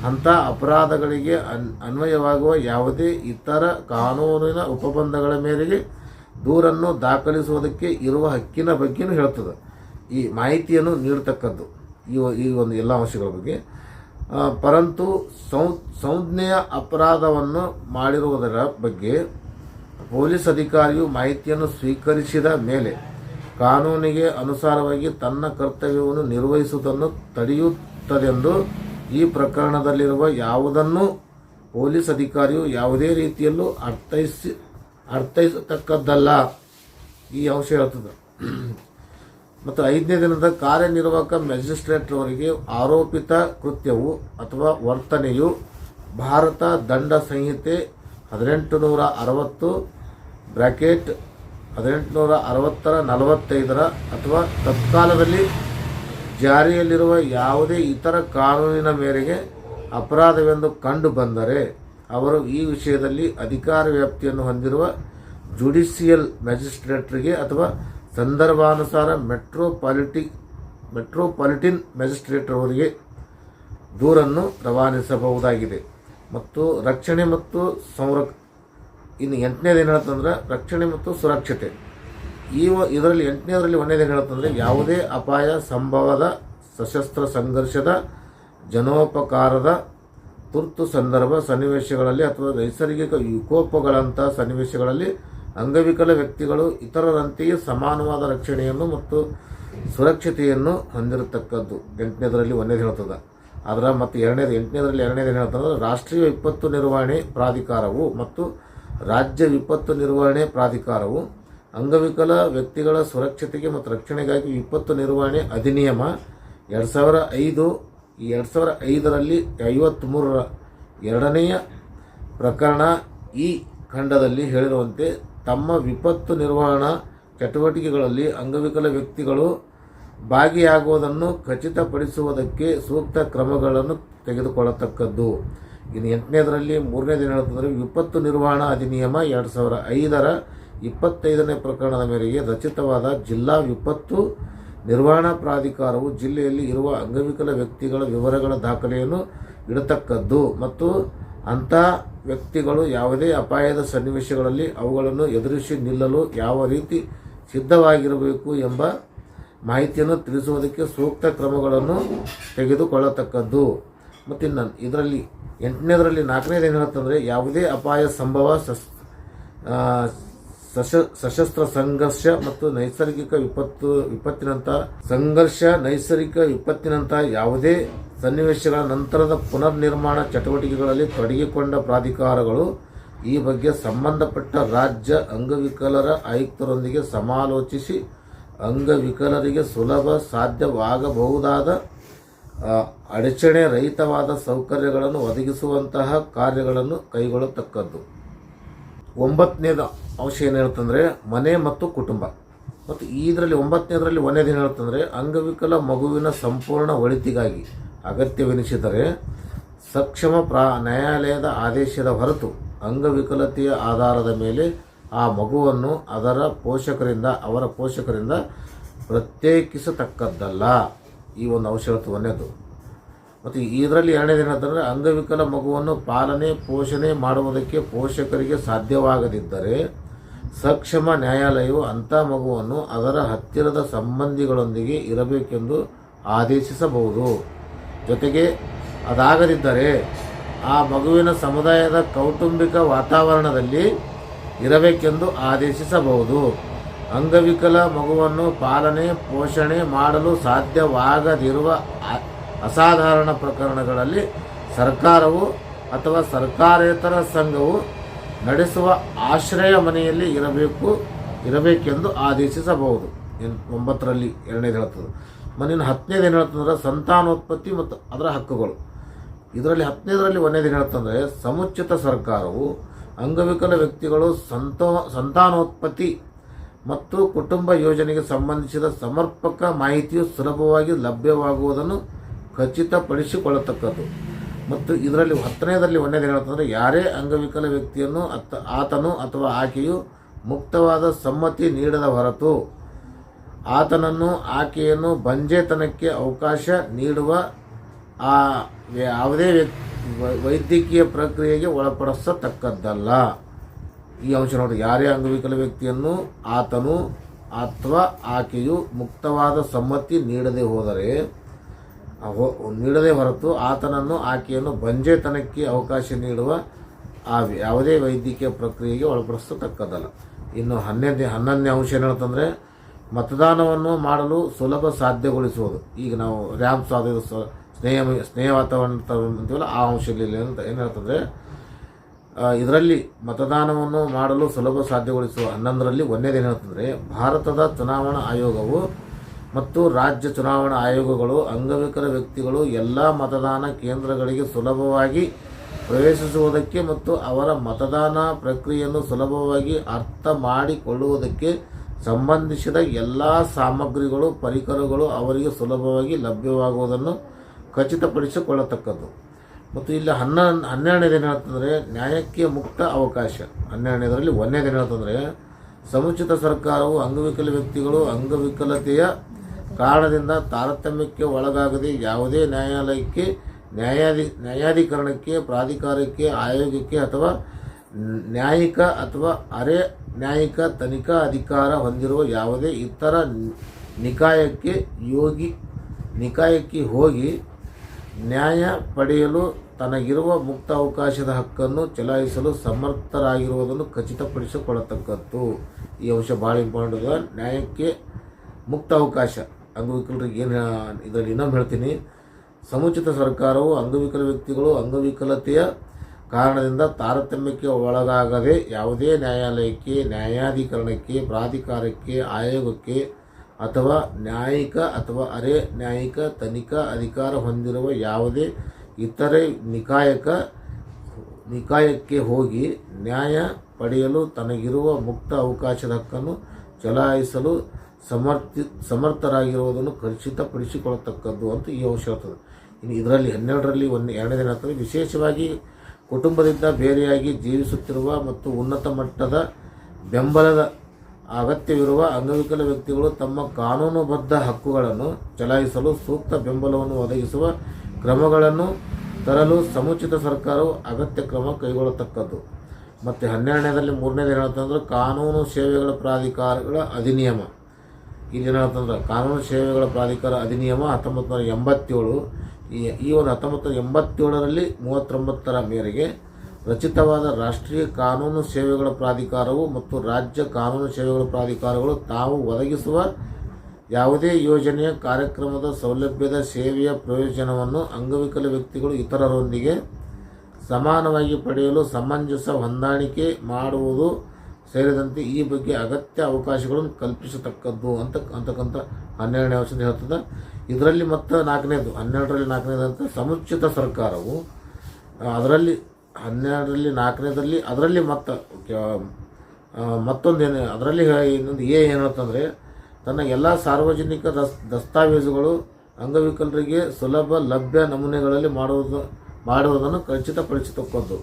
ಅಂಥ ಅಪರಾಧಗಳಿಗೆ ಅನ್, ಅನ್ವಯವಾಗುವ ಯಾವುದೇ ಇತರ ಕಾನೂನಿನ ಉಪಬಂಧಗಳ ಮೇರೆಗೆ ದೂರನ್ನು ದಾಖಲಿಸುವುದಕ್ಕೆ ಇರುವ ಹಕ್ಕಿನ ಬಗ್ಗೆನೂ ಹೇಳ್ತದೆ. ಈ ಮಾಹಿತಿಯನ್ನು ನೀಡತಕ್ಕದ್ದು ಈ ಈ ಒಂದು ಎಲ್ಲ ಅಂಶಗಳ ಬಗ್ಗೆ. ಪರಂತು ಸೌ, ಸಂಜ್ಞೆಯ ಅಪರಾಧವನ್ನು ಮಾಡಿರುವುದರ ಬಗ್ಗೆ ಪೊಲೀಸ್ ಅಧಿಕಾರಿಯು ಮಾಹಿತಿಯನ್ನು ಸ್ವೀಕರಿಸಿದ ಮೇಲೆ ಕಾನೂನಿಗೆ ಅನುಸಾರವಾಗಿ ತನ್ನ ಕರ್ತವ್ಯವನ್ನು ನಿರ್ವಹಿಸುವುದನ್ನು ತಡೆಯುತ್ತದೆಂದು ಈ ಪ್ರಕರಣದಲ್ಲಿರುವ ಯಾವುದನ್ನು ಪೊಲೀಸ್ ಅಧಿಕಾರಿಯು ಯಾವುದೇ ರೀತಿಯಲ್ಲೂ ಅರ್ಥೈಸಿ ಅರ್ಥೈಸತಕ್ಕದ್ದಲ್ಲ. ಈ ಅಂಶ ಹೇಳ್ತದೆ ಮತ್ತು ಐದನೇ ದಿನದ ಕಾರ್ಯನಿರ್ವಾಹಕ ಮ್ಯಾಜಿಸ್ಟ್ರೇಟ್ ಅವರಿಗೆ ಆರೋಪಿತ ಕೃತ್ಯವು ಅಥವಾ ವರ್ತನೆಯು ಭಾರತ ದಂಡ ಸಂಹಿತೆ ಹದಿನೆಂಟು ನೂರ ಅರವತ್ತು ಬ್ರ್ಯಾಕೆಟ್ ಹದಿನೆಂಟುನೂರ ಅರವತ್ತರ ನಲವತ್ತೈದರ ಅಥವಾ ತತ್ಕಾಲದಲ್ಲಿ ಜಾರಿಯಲ್ಲಿರುವ ಯಾವುದೇ ಇತರ ಕಾನೂನಿನ ಮೇರೆಗೆ ಅಪರಾಧವೆಂದು ಕಂಡು ಬಂದರೆ ಅವರು ಈ ವಿಷಯದಲ್ಲಿ ಅಧಿಕಾರ ವ್ಯಾಪ್ತಿಯನ್ನು ಹೊಂದಿರುವ ಜುಡಿಷಿಯಲ್ ಮ್ಯಾಜಿಸ್ಟ್ರೇಟ್ರಿಗೆ ಅಥವಾ ಸಂದರ್ಭಾನುಸಾರ ಮೆಟ್ರೋಪಾಲಿಟಿ, ಮೆಟ್ರೋಪಾಲಿಟಿನ್ ಮ್ಯಾಜಿಸ್ಟ್ರೇಟ್ ಅವರಿಗೆ ದೂರನ್ನು ರವಾನಿಸಬಹುದಾಗಿದೆ. ಮತ್ತು ರಕ್ಷಣೆ ಮತ್ತು ಸಂರಕ್ ಇನ್ನು ಎಂಟನೇದು ಏನು ಹೇಳ್ತಂದ್ರೆ ರಕ್ಷಣೆ ಮತ್ತು ಸುರಕ್ಷತೆ. ಈ ಇದರಲ್ಲಿ ಎಂಟನೇದರಲ್ಲಿ ಒಂದೇದೇನು ಹೇಳ್ತಂದ್ರೆ ಯಾವುದೇ ಅಪಾಯ, ಸಂಭವದ, ಸಶಸ್ತ್ರ ಸಂಘರ್ಷದ, ಜನೋಪಕಾರದ, ತುರ್ತು ಸಂದರ್ಭ ಸನ್ನಿವೇಶಗಳಲ್ಲಿ ಅಥವಾ ನೈಸರ್ಗಿಕ ವಿಕೋಪಗಳಂಥ ಸನ್ನಿವೇಶಗಳಲ್ಲಿ ಅಂಗವಿಕಲ ವ್ಯಕ್ತಿಗಳು ಇತರರಂತೆಯೇ ಸಮಾನವಾದ ರಕ್ಷಣೆಯನ್ನು ಮತ್ತು ಸುರಕ್ಷತೆಯನ್ನು ಹೊಂದಿರತಕ್ಕದ್ದು. ಎಂಟನೇದರಲ್ಲಿ ಒಂದೇದು ಹೇಳ್ತದೆ ಅದರ ಮತ್ತು ಎರಡನೇದು, ಎಂಟನೇದರಲ್ಲಿ ಎರಡನೇದು ಹೇಳ್ತಂದ್ರೆ ರಾಷ್ಟ್ರೀಯ ವಿಪತ್ತು ನಿರ್ವಹಣೆ ಪ್ರಾಧಿಕಾರವು ಮತ್ತು ರಾಜ್ಯ ವಿಪತ್ತು ನಿರ್ವಹಣೆ ಪ್ರಾಧಿಕಾರವು ಅಂಗವಿಕಲ ವ್ಯಕ್ತಿಗಳ ಸುರಕ್ಷತೆಗೆ ಮತ್ತು ರಕ್ಷಣೆಗಾಗಿ ವಿಪತ್ತು ನಿರ್ವಹಣೆ ಅಧಿನಿಯಮ ಎರಡು ಸಾವಿರ ಐದು, ಎರಡು ಸಾವಿರ ಐದರಲ್ಲಿ ಐವತ್ತ್ಮೂರರ ಎರಡನೆಯ ಪ್ರಕರಣ ಈ ಖಂಡದಲ್ಲಿ ಹೇಳಿರುವಂತೆ ತಮ್ಮ ವಿಪತ್ತು ನಿರ್ವಹಣಾ ಚಟುವಟಿಕೆಗಳಲ್ಲಿ ಅಂಗವಿಕಲ ವ್ಯಕ್ತಿಗಳು ಭಾಗಿಯಾಗುವುದನ್ನು ಖಚಿತಪಡಿಸುವುದಕ್ಕೆ ಸೂಕ್ತ ಕ್ರಮಗಳನ್ನು ತೆಗೆದುಕೊಳ್ಳತಕ್ಕದ್ದು. ಇನ್ನು ಎಂಟನೇದರಲ್ಲಿ ಮೂರನೇ ದಿನ ಹೇಳ್ತಂದರೆ, ವಿಪತ್ತು ನಿರ್ವಹಣಾ ಅಧಿನಿಯಮ ಎರಡು ಸಾವಿರ ಐದರ ಇಪ್ಪತ್ತೈದನೇ ಪ್ರಕರಣದ ಮೇರೆಗೆ ರಚಿತವಾದ ಜಿಲ್ಲಾ ವಿಪತ್ತು ನಿರ್ವಹಣಾ ಪ್ರಾಧಿಕಾರವು ಜಿಲ್ಲೆಯಲ್ಲಿ ಇರುವ ಅಂಗವಿಕಲ ವ್ಯಕ್ತಿಗಳ ವಿವರಗಳ ದಾಖಲೆಯನ್ನು ಇಡತಕ್ಕದ್ದು. ಮತ್ತು ಅಂಥ ವ್ಯಕ್ತಿಗಳು ಯಾವುದೇ ಅಪಾಯದ ಸನ್ನಿವೇಶಗಳಲ್ಲಿ ಅವುಗಳನ್ನು ಎದುರಿಸಿ ನಿಲ್ಲಲು ಯಾವ ರೀತಿ ಸಿದ್ಧವಾಗಿರಬೇಕು ಎಂಬ ಮಾಹಿತಿಯನ್ನು ತಿಳಿಸುವುದಕ್ಕೆ ಸೂಕ್ತ ಕ್ರಮಗಳನ್ನು ತೆಗೆದುಕೊಳ್ಳತಕ್ಕದ್ದು. ಮತ್ತು ನನ್ನ ಇದರಲ್ಲಿ ಎಂಟನೇದರಲ್ಲಿ ನಾಲ್ಕನೇದು ಏನು ಹೇಳುತ್ತಂದರೆ ಯಾವುದೇ ಅಪಾಯ ಸಂಭವ ಸಶ, ಸಶಸ್ತ್ರ ಸಂಘರ್ಷ ಮತ್ತು ನೈಸರ್ಗಿಕ ವಿಪತ್ತು ವಿಪತ್ತಿನಂಥ ಸಂಘರ್ಷ, ನೈಸರ್ಗಿಕ ವಿಪತ್ತಿನಂಥ ಯಾವುದೇ ಸನ್ನಿವೇಶಗಳ ನಂತರದ ಪುನರ್ನಿರ್ಮಾಣ ಚಟುವಟಿಕೆಗಳಲ್ಲಿ ತೊಡಗಿಕೊಂಡ ಪ್ರಾಧಿಕಾರಗಳು ಈ ಬಗ್ಗೆ ಸಂಬಂಧಪಟ್ಟ ರಾಜ್ಯ ಅಂಗವಿಕಲರ ಆಯುಕ್ತರೊಂದಿಗೆ ಸಮಾಲೋಚಿಸಿ ಅಂಗವಿಕಲರಿಗೆ ಸುಲಭ ಸಾಧ್ಯವಾಗಬಹುದಾದ ಅಡಚಣೆ ರಹಿತವಾದ ಸೌಕರ್ಯಗಳನ್ನು ಒದಗಿಸುವಂತಹ ಕಾರ್ಯಗಳನ್ನು ಕೈಗೊಳ್ಳತಕ್ಕದ್ದು. ಒಂಬತ್ತನೇದು ಅಂಶ ಏನು ಹೇಳ್ತಂದರೆ, ಮನೆ ಮತ್ತು ಕುಟುಂಬ. ಮತ್ತು ಇದರಲ್ಲಿ ಒಂಬತ್ತನೇದರಲ್ಲಿ ಏನು ಹೇಳ್ತಂದ್ರೆ, ಅಂಗವಿಕಲ ಮಗುವಿನ ಸಂಪೂರ್ಣ ಒಳಿತಿಗಾಗಿ ಅಗತ್ಯವೆನಿಸಿದರೆ ಸಕ್ಷಮ ಪ್ರಾ, ನ್ಯಾಯಾಲಯದ ಆದೇಶದ ಹೊರತು ಅಂಗವಿಕಲತೆಯ ಆಧಾರದ ಮೇಲೆ ಆ ಮಗುವನ್ನು ಅದರ ಪೋಷಕರಿಂದ, ಅವರ ಪೋಷಕರಿಂದ ಪ್ರತ್ಯೇಕಿಸತಕ್ಕದ್ದಲ್ಲ. ಈ ಒಂದು ಅಂಶವತ್ತು ಮತ್ತು ಇದರಲ್ಲಿ ಎರಡನೇದು ಏನಂತಂದರೆ ಅಂಗವಿಕಲ ಮಗುವನ್ನು ಪಾಲನೆ, ಪೋಷಣೆ ಮಾಡುವುದಕ್ಕೆ ಪೋಷಕರಿಗೆ ಸಾಧ್ಯವಾಗದಿದ್ದರೆ ಸಕ್ಷಮ ನ್ಯಾಯಾಲಯವು ಅಂಥ ಮಗುವನ್ನು ಅದರ ಹತ್ತಿರದ ಸಂಬಂಧಿಗಳೊಂದಿಗೆ ಇರಬೇಕೆಂದು ಆದೇಶಿಸಬಹುದು. ಜೊತೆಗೆ ಅದಾಗದಿದ್ದರೆ ಆ ಮಗುವಿನ ಸಮುದಾಯದ ಕೌಟುಂಬಿಕ ವಾತಾವರಣದಲ್ಲಿ ಇರಬೇಕೆಂದು ಆದೇಶಿಸಬಹುದು. ಅಂಗವಿಕಲ ಮಗುವನ್ನು ಪಾಲನೆ, ಪೋಷಣೆ ಮಾಡಲು ಸಾಧ್ಯವಾಗದಿರುವ ಅಸಾಧಾರಣ ಪ್ರಕರಣಗಳಲ್ಲಿ ಸರ್ಕಾರವು ಅಥವಾ ಸರ್ಕಾರೇತರ ಸಂಘವು ನಡೆಸುವ ಆಶ್ರಯ ಮನೆಯಲ್ಲಿ ಇರಬೇಕು, ಇರಬೇಕೆಂದು ಆದೇಶಿಸಬಹುದು. ಒಂಬತ್ತರಲ್ಲಿ ಎರಡನೇದು ಹೇಳ್ತದೆ ಮನೆಯ ಹತ್ತನೇದು ಏನು ಹೇಳ್ತಂದ್ರೆ ಸಂತಾನೋತ್ಪತ್ತಿ ಮತ್ತು ಅದರ ಹಕ್ಕುಗಳು. ಇದರಲ್ಲಿ ಹತ್ತನೇದರಲ್ಲಿ ಒಂದೇದು ಹೇಳ್ತಂದರೆ ಸಮುಚಿತ ಸರ್ಕಾರವು ಅಂಗವಿಕಲ ವ್ಯಕ್ತಿಗಳು ಸಂತೋ, ಸಂತಾನೋತ್ಪತ್ತಿ ಮತ್ತು ಕುಟುಂಬ ಯೋಜನೆಗೆ ಸಂಬಂಧಿಸಿದ ಸಮರ್ಪಕ ಮಾಹಿತಿಯು ಸುಲಭವಾಗಿ ಲಭ್ಯವಾಗುವುದನ್ನು ಖಚಿತಪಡಿಸಿಕೊಳ್ಳತಕ್ಕದ್ದು. ಮತ್ತು ಇದರಲ್ಲಿ ಹತ್ತನೇದರಲ್ಲಿ ಒಂದೇದು ಹೇಳುತ್ತಂದರೆ, ಯಾರೇ ಅಂಗವಿಕಲ ವ್ಯಕ್ತಿಯನ್ನು ಅತ್ತ, ಆತನು ಅಥವಾ ಆಕೆಯು ಮುಕ್ತವಾದ ಸಮ್ಮತಿ ನೀಡದ ಹೊರತು ಆತನನ್ನು ಆಕೆಯನ್ನು ಬಂಜೆತನಕ್ಕೆ ಅವಕಾಶ ನೀಡುವ ಆ ಯಾವುದೇ ವೈದ್ಯಕೀಯ ಪ್ರಕ್ರಿಯೆಗೆ ಒಳಪಡಿಸತಕ್ಕದ್ದಲ್ಲ. ಈ ಅಂಶ ನೋಡಿ ಯಾರೇ ಅಂಗವಿಕಲ ವ್ಯಕ್ತಿಯನ್ನು ಆತನು ಅಥವಾ ಆಕೆಯು ಮುಕ್ತವಾದ ಸಮ್ಮತಿ ನೀಡದೆ ಹೋದರೆ ನೀಡದೆ ಹೊರತು ಆತನನ್ನು ಆಕೆಯನ್ನು ಬಂಜೆತನಕ್ಕೆ ಅವಕಾಶ ನೀಡುವ ಆ ಯಾವುದೇ ವೈದ್ಯಕೀಯ ಪ್ರಕ್ರಿಯೆಗೆ ಒಳಪಡಿಸತಕ್ಕದ್ದಲ್ಲ. ಇನ್ನು ಹನ್ನೊಂದನೇ ಹನ್ನೊಂದನೇ ಅಂಶ ಏನು ಹೇಳ್ತಂದ್ರೆ ಮತದಾನವನ್ನು ಮಾಡಲು ಸುಲಭ ಸಾಧ್ಯಗೊಳಿಸುವುದು. ಈಗ ನಾವು ರ್ಯಾಂಪ್ ಸ್ವಾದ ಸ್ನೇಹ ಸ್ನೇಹ ವಾತಾವರಣ ಅಂತ ಅಂತೀವಲ್ಲ ಆ ಅಂಶದಲ್ಲಿ ಅಂತ ಏನು ಇದರಲ್ಲಿ ಮತದಾನವನ್ನು ಮಾಡಲು ಸುಲಭ ಸಾಧ್ಯಗೊಳಿಸುವ ಹನ್ನೊಂದರಲ್ಲಿ ದಿನ ಹೇಳ್ತಂದ್ರೆ ಭಾರತದ ಚುನಾವಣಾ ಆಯೋಗವು ಮತ್ತು ರಾಜ್ಯ ಚುನಾವಣಾ ಆಯೋಗಗಳು, ಅಂಗವಿಕಲ ವ್ಯಕ್ತಿಗಳು ಎಲ್ಲ ಮತದಾನ ಕೇಂದ್ರಗಳಿಗೆ ಸುಲಭವಾಗಿ ಪ್ರವೇಶಿಸುವುದಕ್ಕೆ ಮತ್ತು ಅವರ ಮತದಾನ ಪ್ರಕ್ರಿಯೆಯನ್ನು ಸುಲಭವಾಗಿ ಅರ್ಥ ಮಾಡಿಕೊಳ್ಳುವುದಕ್ಕೆ ಸಂಬಂಧಿಸಿದ ಎಲ್ಲ ಸಾಮಗ್ರಿಗಳು, ಪರಿಕರಗಳು ಅವರಿಗೆ ಸುಲಭವಾಗಿ ಲಭ್ಯವಾಗುವುದನ್ನು ಖಚಿತಪಡಿಸಿಕೊಳ್ಳತಕ್ಕದ್ದು. ಮತ್ತು ಇಲ್ಲಿ ಹನ್ನೆರಡನೇ ದಿನ ಹೇಳ್ತಂದರೆ ನ್ಯಾಯಕ್ಕೆ ಮುಕ್ತ ಅವಕಾಶ. ಹನ್ನೆರಡನೇದರಲ್ಲಿ ಒಂದನೇ ದಿನ ಹೇಳ್ತಂದರೆ ಸಮುಚಿತ ಸರ್ಕಾರವು ಅಂಗವಿಕಲ ವ್ಯಕ್ತಿಗಳು ಅಂಗವಿಕಲತೆಯ ಕಾರಣದಿಂದ ತಾರತಮ್ಯಕ್ಕೆ ಒಳಗಾಗದೆ ಯಾವುದೇ ನ್ಯಾಯಾಲಯಕ್ಕೆ, ನ್ಯಾಯಾಧಿ ನ್ಯಾಯಾಧಿಕರಣಕ್ಕೆ, ಪ್ರಾಧಿಕಾರಕ್ಕೆ, ಆಯೋಗಕ್ಕೆ ಅಥವಾ ನ್ಯಾಯಿಕ ಅಥವಾ ಅರೆ ನ್ಯಾಯಿಕ ತನಿಖಾ ಅಧಿಕಾರ ಹೊಂದಿರುವ ಯಾವುದೇ ಇತರ ನಿಕಾಯಕ್ಕೆ ಯೋಗಿ, ನಿಕಾಯಕ್ಕೆ ಹೋಗಿ ನ್ಯಾಯ ಪಡೆಯಲು ತನಗಿರುವ ಮುಕ್ತ ಅವಕಾಶದ ಹಕ್ಕನ್ನು ಚಲಾಯಿಸಲು ಸಮರ್ಥರಾಗಿರುವುದನ್ನು ಖಚಿತಪಡಿಸಿಕೊಳ್ಳತಕ್ಕದ್ದು. ಈ ಅಂಶ ಭಾಳ ಇಂಪಾರ್ಟೆಂಟ್ ಅದ. ನ್ಯಾಯಕ್ಕೆ ಮುಕ್ತ ಅವಕಾಶ ಅಂಗವಿಕಲರಿಗೆ ಏನು ಇದರಲ್ಲಿ ಇನ್ನೊಮ್ಮೆ ಹೇಳ್ತೀನಿ. ಸಮುಚಿತ ಸರ್ಕಾರವು ಅಂಗವಿಕಲ ವ್ಯಕ್ತಿಗಳು ಅಂಗವಿಕಲತೆಯ ಕಾರಣದಿಂದ ತಾರತಮ್ಯಕ್ಕೆ ಒಳಗಾಗದೆ ಯಾವುದೇ ನ್ಯಾಯಾಲಯಕ್ಕೆ, ನ್ಯಾಯಾಧಿಕರಣಕ್ಕೆ, ಪ್ರಾಧಿಕಾರಕ್ಕೆ, ಆಯೋಗಕ್ಕೆ ಅಥವಾ ನ್ಯಾಯಿಕ ಅಥವಾ ಅರೆ ನ್ಯಾಯಿಕ ತನಿಖಾ ಅಧಿಕಾರ ಹೊಂದಿರುವ ಯಾವುದೇ ಇತರೆ ನಿಕಾಯಕ ನಿಕಾಯಕ್ಕೆ ಹೋಗಿ ನ್ಯಾಯ ಪಡೆಯಲು ತನಗಿರುವ ಮುಕ್ತ ಅವಕಾಶದ ಹಕ್ಕನ್ನು ಚಲಾಯಿಸಲು ಸಮರ್ಥಿ ಸಮರ್ಥರಾಗಿರುವುದನ್ನು ಖಚಿತಪಡಿಸಿಕೊಳ್ಳತಕ್ಕದ್ದು ಅಂತ ಈ ಅಂಶ ಹೇಳ್ತದೆ. ಇನ್ನು ಇದರಲ್ಲಿ ಹನ್ನೆರಡರಲ್ಲಿ ಒಂದು ಎರಡನೇ ಆಗ್ತದೆ ವಿಶೇಷವಾಗಿ ಕುಟುಂಬದಿಂದ ಬೇರೆಯಾಗಿ ಜೀವಿಸುತ್ತಿರುವ ಮತ್ತು ಉನ್ನತ ಮಟ್ಟದ ಬೆಂಬಲದ ಅಗತ್ಯವಿರುವ ಅಂಗವಿಕಲ ವ್ಯಕ್ತಿಗಳು ತಮ್ಮ ಕಾನೂನುಬದ್ಧ ಹಕ್ಕುಗಳನ್ನು ಚಲಾಯಿಸಲು ಸೂಕ್ತ ಬೆಂಬಲವನ್ನು ಒದಗಿಸುವ ಕ್ರಮಗಳನ್ನು ತರಲು ಸಮುಚಿತ ಸರ್ಕಾರವು ಅಗತ್ಯ ಕ್ರಮ ಕೈಗೊಳ್ಳತಕ್ಕದ್ದು. ಮತ್ತು ಹನ್ನೆರಡನೇದಲ್ಲಿ ಮೂರನೇದು ಏನಂತಂದ್ರೆ ಕಾನೂನು ಸೇವೆಗಳ ಪ್ರಾಧಿಕಾರಗಳ ಅಧಿನಿಯಮ. ಇಲ್ಲಿ ಏನಂತಂದ್ರೆ ಕಾನೂನು ಸೇವೆಗಳ ಪ್ರಾಧಿಕಾರ ಅಧಿನಿಯಮ ಹತ್ತೊಂಬತ್ತು ನೂರ ಎಂಬತ್ತೇಳು. ಈ ಒಂದು ಹತ್ತೊಂಬತ್ತು ನೂರ ಎಂಬತ್ತೇಳರಲ್ಲಿ ಮೂವತ್ತೊಂಬತ್ತರ ಮೇರೆಗೆ ರಚಿತವಾದ ರಾಷ್ಟ್ರೀಯ ಕಾನೂನು ಸೇವೆಗಳ ಪ್ರಾಧಿಕಾರವು ಮತ್ತು ರಾಜ್ಯ ಕಾನೂನು ಸೇವೆಗಳ ಪ್ರಾಧಿಕಾರಗಳು ತಾವು ಒದಗಿಸುವ ಯಾವುದೇ ಯೋಜನೆಯ ಕಾರ್ಯಕ್ರಮದ ಸೌಲಭ್ಯದ ಸೇವೆಯ ಪ್ರಯೋಜನವನ್ನು ಅಂಗವಿಕಲ ವ್ಯಕ್ತಿಗಳು ಇತರರೊಂದಿಗೆ ಸಮಾನವಾಗಿ ಪಡೆಯಲು ಸಮಂಜಸ ಹೊಂದಾಣಿಕೆ ಮಾಡುವುದು ಸೇರಿದಂತೆ ಈ ಬಗ್ಗೆ ಅಗತ್ಯ ಅವಕಾಶಗಳನ್ನು ಕಲ್ಪಿಸತಕ್ಕದ್ದು ಅಂತ ಅಂತಕ್ಕಂಥ ಹನ್ನೆರಡನೇ ವರ್ಷದ ಹೇಳ್ತದೆ. ಇದರಲ್ಲಿ ಮತ್ತು ನಾಲ್ಕನೇದು, ಹನ್ನೆರಡರಲ್ಲಿ ನಾಲ್ಕನೇದು ಅಂತ ಸಮುಚಿತ ಸರ್ಕಾರವು, ಅದರಲ್ಲಿ ಹನ್ನೆರಡರಲ್ಲಿ, ನಾಲ್ಕನೇದರಲ್ಲಿ, ಅದರಲ್ಲಿ ಮತ್ತು ಮತ್ತೊಂದು ಏನು, ಅದರಲ್ಲಿ ಇನ್ನೊಂದು ಎ ಏನು ಅಂತಂದರೆ ತನ್ನ ಎಲ್ಲ ಸಾರ್ವಜನಿಕ ದಸ್, ದಸ್ತಾವೇಜುಗಳು ಅಂಗವಿಕಲರಿಗೆ ಸುಲಭ, ಲಭ್ಯ ನಮೂನೆಗಳಲ್ಲಿ ಮಾಡುವುದು, ಮಾಡುವುದನ್ನು ಖಚಿತಪಡಿಸತಕ್ಕದ್ದು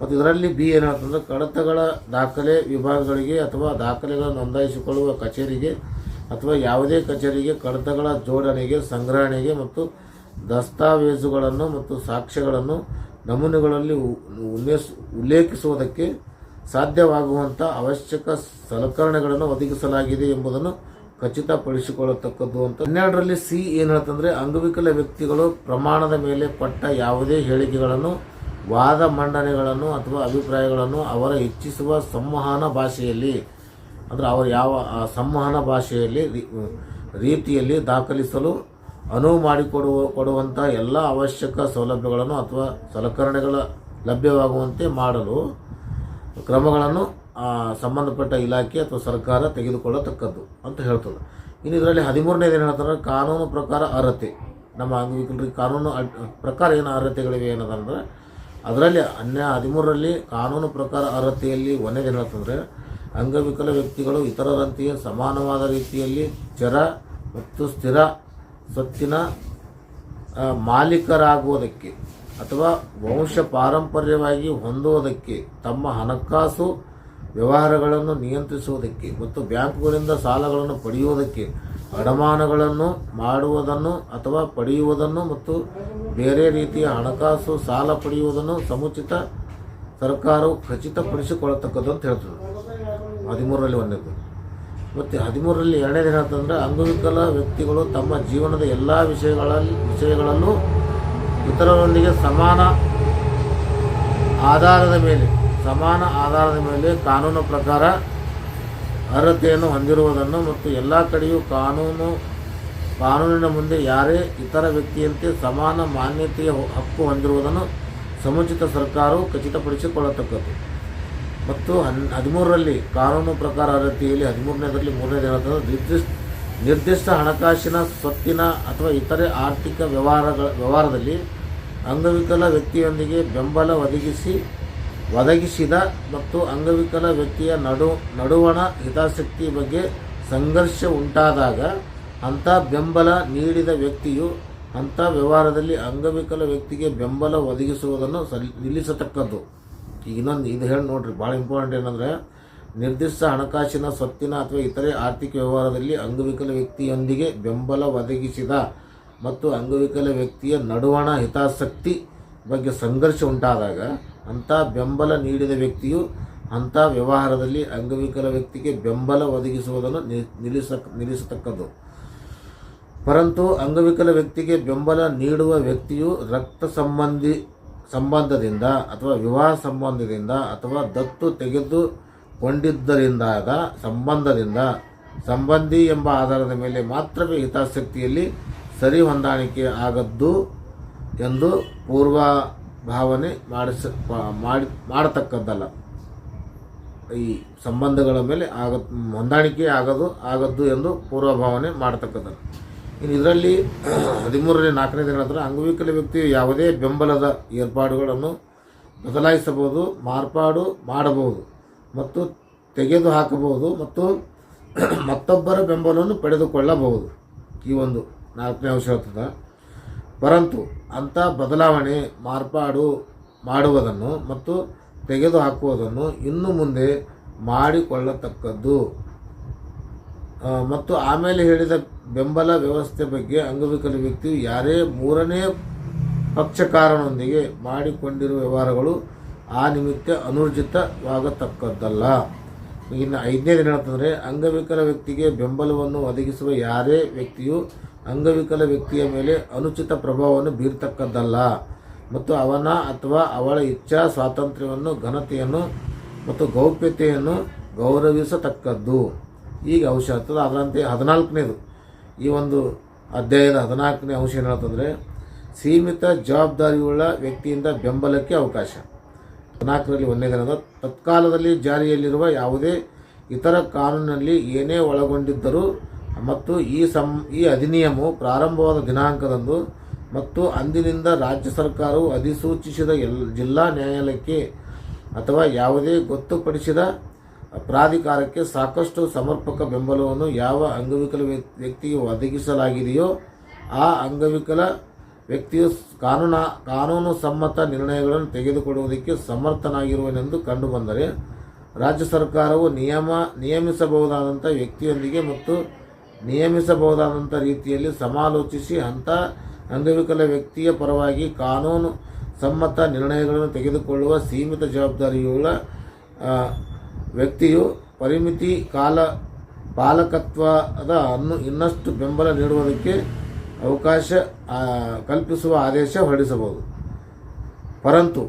ಮತ್ತು ಇದರಲ್ಲಿ ಬಿ ಏನು ಅಂತಂದರೆ ಕಡತಗಳ ದಾಖಲೆ ವಿಭಾಗಗಳಿಗೆ ಅಥವಾ ದಾಖಲೆಗಳನ್ನು ನೋಂದಾಯಿಸಿಕೊಳ್ಳುವ ಕಚೇರಿಗೆ ಅಥವಾ ಯಾವುದೇ ಕಚೇರಿಗೆ ಕಡತಗಳ ಜೋಡಣೆಗೆ, ಸಂಗ್ರಹಣೆಗೆ ಮತ್ತು ದಸ್ತಾವೇಜುಗಳನ್ನು ಮತ್ತು ಸಾಕ್ಷ್ಯಗಳನ್ನು ನಮೂನೆಗಳಲ್ಲಿ ಉಲ್ಲೇಸ್, ಉಲ್ಲೇಖಿಸುವುದಕ್ಕೆ ಸಾಧ್ಯವಾಗುವಂಥ ಅವಶ್ಯಕ ಸಲಕರಣೆಗಳನ್ನು ಒದಗಿಸಲಾಗಿದೆ ಎಂಬುದನ್ನು ಖಚಿತಪಡಿಸಿಕೊಳ್ಳತಕ್ಕದ್ದು ಅಂತ. ಹನ್ನೆರಡರಲ್ಲಿ ಸಿ ಏನು ಹೇಳ್ತಂದ್ರೆ ಅಂಗವಿಕಲ ವ್ಯಕ್ತಿಗಳು ಪ್ರಮಾಣದ ಮೇಲೆ ಪಟ್ಟ ಯಾವುದೇ ಹೇಳಿಕೆಗಳನ್ನು, ವಾದ ಮಂಡನೆಗಳನ್ನು ಅಥವಾ ಅಭಿಪ್ರಾಯಗಳನ್ನು ಅವರ ಇಚ್ಛಿಸುವ ಸಂವಹನ ಭಾಷೆಯಲ್ಲಿ, ಅಂದರೆ ಅವರು ಯಾವ ಸಂವಹನ ಭಾಷೆಯಲ್ಲಿ ರೀತಿಯಲ್ಲಿ ದಾಖಲಿಸಲು ಅನುವು ಮಾಡಿಕೊಡುವ ಕೊಡುವಂಥ ಎಲ್ಲ ಅವಶ್ಯಕ ಸೌಲಭ್ಯಗಳನ್ನು ಅಥವಾ ಸಲಕರಣೆಗಳ ಲಭ್ಯವಾಗುವಂತೆ ಮಾಡಲು ಕ್ರಮಗಳನ್ನು ಸಂಬಂಧಪಟ್ಟ ಇಲಾಖೆ ಅಥವಾ ಸರ್ಕಾರ ತೆಗೆದುಕೊಳ್ಳತಕ್ಕದ್ದು ಅಂತ ಹೇಳ್ತದೆ. ಇನ್ನು ಇದರಲ್ಲಿ ಹದಿಮೂರನೇದು ಏನು ಹೇಳ್ತಾರೆ? ಕಾನೂನು ಪ್ರಕಾರ ಅರ್ಹತೆ. ನಮ್ಮ ಅಂಗವಿಕಲರಿಗೆ ಕಾನೂನು ಪ್ರಕಾರ ಏನು ಅರ್ಹತೆಗಳಿವೆ ಏನದಂದ್ರೆ ಅದರಲ್ಲಿ ಅನ್ಯ ಹದಿಮೂರರಲ್ಲಿ ಕಾನೂನು ಪ್ರಕಾರ ಅರ್ಹತೆಯಲ್ಲಿ ಒಂದೇದು ಹೇಳ್ತಂದ್ರೆ, ಅಂಗವಿಕಲ ವ್ಯಕ್ತಿಗಳು ಇತರರಂತೆಯೇ ಸಮಾನವಾದ ರೀತಿಯಲ್ಲಿ ಚರ ಮತ್ತು ಸ್ಥಿರ ಸ್ವತ್ತಿನ ಮಾಲೀಕರಾಗುವುದಕ್ಕೆ ಅಥವಾ ವಂಶ ಪಾರಂಪರ್ಯವಾಗಿ ಹೊಂದುವುದಕ್ಕೆ ತಮ್ಮ ಹಣಕಾಸು ವ್ಯವಹಾರಗಳನ್ನು ನಿಯಂತ್ರಿಸುವುದಕ್ಕೆ ಮತ್ತು ಬ್ಯಾಂಕುಗಳಿಂದ ಸಾಲಗಳನ್ನು ಪಡೆಯುವುದಕ್ಕೆ ಅಡಮಾನಗಳನ್ನು ಮಾಡುವುದನ್ನು ಅಥವಾ ಪಡೆಯುವುದನ್ನು ಮತ್ತು ಬೇರೆ ರೀತಿಯ ಹಣಕಾಸು ಸಾಲ ಪಡೆಯುವುದನ್ನು ಸಮುಚಿತ ಸರ್ಕಾರವು ಖಚಿತಪಡಿಸಿಕೊಳ್ಳತಕ್ಕದ್ದು ಅಂತ ಹೇಳ್ತದೆ. ಹದಿಮೂರರಲ್ಲಿ ಒಂದನೇದು. ಮತ್ತು ಹದಿಮೂರರಲ್ಲಿ ಎರಡನೇ ದಿನ ಅಂತಂದರೆ ಅಂಗವಿಕಲ ವ್ಯಕ್ತಿಗಳು ತಮ್ಮ ಜೀವನದ ಎಲ್ಲ ವಿಷಯಗಳಲ್ಲಿ, ವಿಷಯಗಳಲ್ಲೂ ಇತರರೊಂದಿಗೆ ಸಮಾನ ಆಧಾರದ ಮೇಲೆ, ಸಮಾನ ಆಧಾರದ ಮೇಲೆ ಕಾನೂನು ಪ್ರಕಾರ ಅರ್ಹತೆಯನ್ನು ಹೊಂದಿರುವುದನ್ನು ಮತ್ತು ಎಲ್ಲ ಕಡೆಯೂ ಕಾನೂನು, ಕಾನೂನಿನ ಮುಂದೆ ಯಾರೇ ಇತರ ವ್ಯಕ್ತಿಯಂತೆ ಸಮಾನ ಮಾನ್ಯತೆಯ ಹಕ್ಕು ಹೊಂದಿರುವುದನ್ನು ಸಮುಚಿತ ಸರ್ಕಾರವು ಖಚಿತಪಡಿಸಿಕೊಳ್ಳತಕ್ಕದ್ದು. ಮತ್ತು ಹನ್ ಹದಿಮೂರರಲ್ಲಿ ಕಾನೂನು ಪ್ರಕಾರ ಅರ್ಹತೆಯಲ್ಲಿ ಹದಿಮೂರನೇದರಲ್ಲಿ ಮೂರನೇ ಹೇಳ್ತದೆ ನಿರ್ದಿಷ್ಟ ನಿರ್ದಿಷ್ಟ ಹಣಕಾಸಿನ ಸ್ವತ್ತಿನ ಅಥವಾ ಇತರೆ ಆರ್ಥಿಕ ವ್ಯವಹಾರಗಳ, ವ್ಯವಹಾರದಲ್ಲಿ ಅಂಗವಿಕಲ ವ್ಯಕ್ತಿಯೊಂದಿಗೆ ಬೆಂಬಲ ಒದಗಿಸಿ, ಒದಗಿಸಿದ ಮತ್ತು ಅಂಗವಿಕಲ ವ್ಯಕ್ತಿಯ ನಡು, ನಡುವಣ ಹಿತಾಸಕ್ತಿ ಬಗ್ಗೆ ಸಂಘರ್ಷ ಉಂಟಾದಾಗ ಅಂಥ ಬೆಂಬಲ ನೀಡಿದ ವ್ಯಕ್ತಿಯು ಅಂಥ ವ್ಯವಹಾರದಲ್ಲಿ ಅಂಗವಿಕಲ ವ್ಯಕ್ತಿಗೆ ಬೆಂಬಲ ಒದಗಿಸುವುದನ್ನು ಸಲ್, ನಿಲ್ಲಿಸತಕ್ಕದ್ದು. ಈಗ ಇನ್ನೊಂದು ಇದು ಹೇಳಿ ನೋಡ್ರಿ ಭಾಳ ಇಂಪಾರ್ಟೆಂಟ್ ಏನಂದರೆ ನಿರ್ದಿಷ್ಟ ಹಣಕಾಸಿನ ಸ್ವತ್ತಿನ ಅಥವಾ ಇತರೆ ಆರ್ಥಿಕ ವ್ಯವಹಾರದಲ್ಲಿ ಅಂಗವಿಕಲ ವ್ಯಕ್ತಿಯೊಂದಿಗೆ ಬೆಂಬಲ ಒದಗಿಸಿದ ಮತ್ತು ಅಂಗವಿಕಲ ವ್ಯಕ್ತಿಯ ನಡುವಣ ಹಿತಾಸಕ್ತಿ ಬಗ್ಗೆ ಸಂಘರ್ಷ ಉಂಟಾದಾಗ ಅಂಥ ಬೆಂಬಲ ನೀಡಿದ ವ್ಯಕ್ತಿಯು ಅಂಥ ವ್ಯವಹಾರದಲ್ಲಿ ಅಂಗವಿಕಲ ವ್ಯಕ್ತಿಗೆ ಬೆಂಬಲ ಒದಗಿಸುವುದನ್ನು ನಿಲ್ಲಿಸ ನಿಲ್ಲಿಸತಕ್ಕದ್ದು. ಪರಂತು ಅಂಗವಿಕಲ ವ್ಯಕ್ತಿಗೆ ಬೆಂಬಲ ನೀಡುವ ವ್ಯಕ್ತಿಯು ರಕ್ತ ಸಂಬಂಧಿ ಸಂಬಂಧದಿಂದ ಅಥವಾ ವಿವಾಹ ಸಂಬಂಧದಿಂದ ಅಥವಾ ದತ್ತು ತೆಗೆದುಕೊಂಡಿದ್ದರಿಂದಾದ ಸಂಬಂಧದಿಂದ ಸಂಬಂಧಿ ಎಂಬ ಆಧಾರದ ಮೇಲೆ ಮಾತ್ರವೇ ಹಿತಾಸಕ್ತಿಯಲ್ಲಿ ಸರಿ ಹೊಂದಾಣಿಕೆ ಆಗದ್ದು ಎಂದು ಪೂರ್ವ ಭಾವನೆ ಮಾಡಿಸ, ಮಾಡಿ, ಮಾಡತಕ್ಕದ್ದಲ್ಲ. ಈ ಸಂಬಂಧಗಳ ಮೇಲೆ ಆಗ ಹೊಂದಾಣಿಕೆ ಆಗದು, ಆಗದ್ದು ಎಂದು ಪೂರ್ವಭಾವನೆ ಮಾಡತಕ್ಕದ್ದಲ್ಲ. ಇನ್ನು ಇದರಲ್ಲಿ ಹದಿಮೂರನೇ, ನಾಲ್ಕನೇ ದಿನ ಹತ್ರ ಅಂಗವಿಕಲ ವ್ಯಕ್ತಿಯು ಯಾವುದೇ ಬೆಂಬಲದ ಏರ್ಪಾಡುಗಳನ್ನು ಬದಲಾಯಿಸಬಹುದು, ಮಾರ್ಪಾಡು ಮಾಡಬಹುದು ಮತ್ತು ತೆಗೆದು ಹಾಕಬಹುದು ಮತ್ತು ಮತ್ತೊಬ್ಬರ ಬೆಂಬಲವನ್ನು ಪಡೆದುಕೊಳ್ಳಬಹುದು. ಈ ಒಂದು ನಾಲ್ಕನೇ ಅಂಶ ಪರಂತು ಅಂಥ ಬದಲಾವಣೆ, ಮಾರ್ಪಾಡು ಮಾಡುವುದನ್ನು ಮತ್ತು ತೆಗೆದುಹಾಕುವುದನ್ನು ಇನ್ನು ಮುಂದೆ ಮಾಡಿಕೊಳ್ಳತಕ್ಕದ್ದು. ಮತ್ತು ಆಮೇಲೆ ಹೇಳಿದ ಬೆಂಬಲ ವ್ಯವಸ್ಥೆ ಬಗ್ಗೆ ಅಂಗವಿಕಲ ವ್ಯಕ್ತಿಯು ಯಾರೇ ಮೂರನೇ ಪಕ್ಷಕಾರನೊಂದಿಗೆ ಮಾಡಿಕೊಂಡಿರುವ ವ್ಯವಹಾರಗಳು ಆ ನಿಮಿತ್ತ ಅನೂರ್ಜಿತವಾಗತಕ್ಕದ್ದಲ್ಲ. ಇನ್ನು ಐದನೇ ದಿನ ಅಂತಂದರೆ ಅಂಗವಿಕಲ ವ್ಯಕ್ತಿಗೆ ಬೆಂಬಲವನ್ನು ಒದಗಿಸುವ ಯಾರೇ ವ್ಯಕ್ತಿಯು ಅಂಗವಿಕಲ ವ್ಯಕ್ತಿಯ ಮೇಲೆ ಅನುಚಿತ ಪ್ರಭಾವವನ್ನು ಬೀರ್ತಕ್ಕದ್ದಲ್ಲ. ಮತ್ತು ಅವನ ಅಥವಾ ಅವಳ ಇಚ್ಛಾ ಸ್ವಾತಂತ್ರ್ಯವನ್ನು, ಘನತೆಯನ್ನು ಮತ್ತು ಗೌಪ್ಯತೆಯನ್ನು ಗೌರವಿಸತಕ್ಕದ್ದು. ಈಗ ಆಗ್ತದೆ, ಅದರಂತೆ ಹದಿನಾಲ್ಕನೇದು. ಈ ಒಂದು ಅಧ್ಯಾಯದ ಹದಿನಾಲ್ಕನೇ ಅಂಶ ಏನಂತಂದ್ರೆ ಸೀಮಿತ ಜವಾಬ್ದಾರಿಯುಳ್ಳ ವ್ಯಕ್ತಿಯಿಂದ ಬೆಂಬಲಕ್ಕೆ ಅವಕಾಶ. ಹದಿನಾಲ್ಕರಲ್ಲಿ ಒಂದನೇ ದಿನದ ತತ್ಕಾಲದಲ್ಲಿ ಜಾರಿಯಲ್ಲಿರುವ ಯಾವುದೇ ಇತರ ಕಾನೂನಿನಲ್ಲಿ ಏನೇ ಒಳಗೊಂಡಿದ್ದರೂ ಮತ್ತು ಈ ಸಂ, ಈ ಅಧಿನಿಯಮವು ಪ್ರಾರಂಭವಾದ ದಿನಾಂಕದಂದು ಮತ್ತು ಅಂದಿನಿಂದ ರಾಜ್ಯ ಸರ್ಕಾರವು ಅಧಿಸೂಚಿಸಿದ ಎಲ್ ಜಿಲ್ಲಾ ನ್ಯಾಯಾಲಯಕ್ಕೆ ಅಥವಾ ಯಾವುದೇ ಗೊತ್ತುಪಡಿಸಿದ ಪ್ರಾಧಿಕಾರಕ್ಕೆ ಸಾಕಷ್ಟು ಸಮರ್ಪಕ ಬೆಂಬಲವನ್ನು ಯಾವ ಅಂಗವಿಕಲ ವ್ಯ- ವ್ಯಕ್ತಿಗೆ ಒದಗಿಸಲಾಗಿದೆಯೋ ಆ ಅಂಗವಿಕಲ ವ್ಯಕ್ತಿಯು ಕಾನೂನು ಕಾನೂನು ಸಮ್ಮತ ನಿರ್ಣಯಗಳನ್ನು ತೆಗೆದುಕೊಳ್ಳುವುದಕ್ಕೆ ಸಮರ್ಥನಾಗಿರುವನೆಂದು ಕಂಡುಬಂದರೆ ರಾಜ್ಯ ಸರ್ಕಾರವು ನಿಯಮ ನಿಯಮಿಸಬಹುದಾದಂಥ ವ್ಯಕ್ತಿಯೊಂದಿಗೆ ಮತ್ತು ನಿಯಮಿಸಬಹುದಾದಂಥ ರೀತಿಯಲ್ಲಿ ಸಮಾಲೋಚಿಸಿ ಅಂಥ ಅಂಗವಿಕಲ ವ್ಯಕ್ತಿಯ ಪರವಾಗಿ ಕಾನೂನು ಸಮ್ಮತ ನಿರ್ಣಯಗಳನ್ನು ತೆಗೆದುಕೊಳ್ಳುವ ಸೀಮಿತ ಜವಾಬ್ದಾರಿಯುಳ್ಳ ವ್ಯಕ್ತಿಯು ಪರಿಮಿತಿ ಕಾಲ ಪಾಲಕತ್ವದ ಅನ್ನು ಇನ್ನಷ್ಟು ಬೆಂಬಲ ನೀಡುವುದಕ್ಕೆ ಅವಕಾಶ ಕಲ್ಪಿಸುವ ಆದೇಶ ಹೊರಡಿಸಬಹುದು. ಪರಂತು,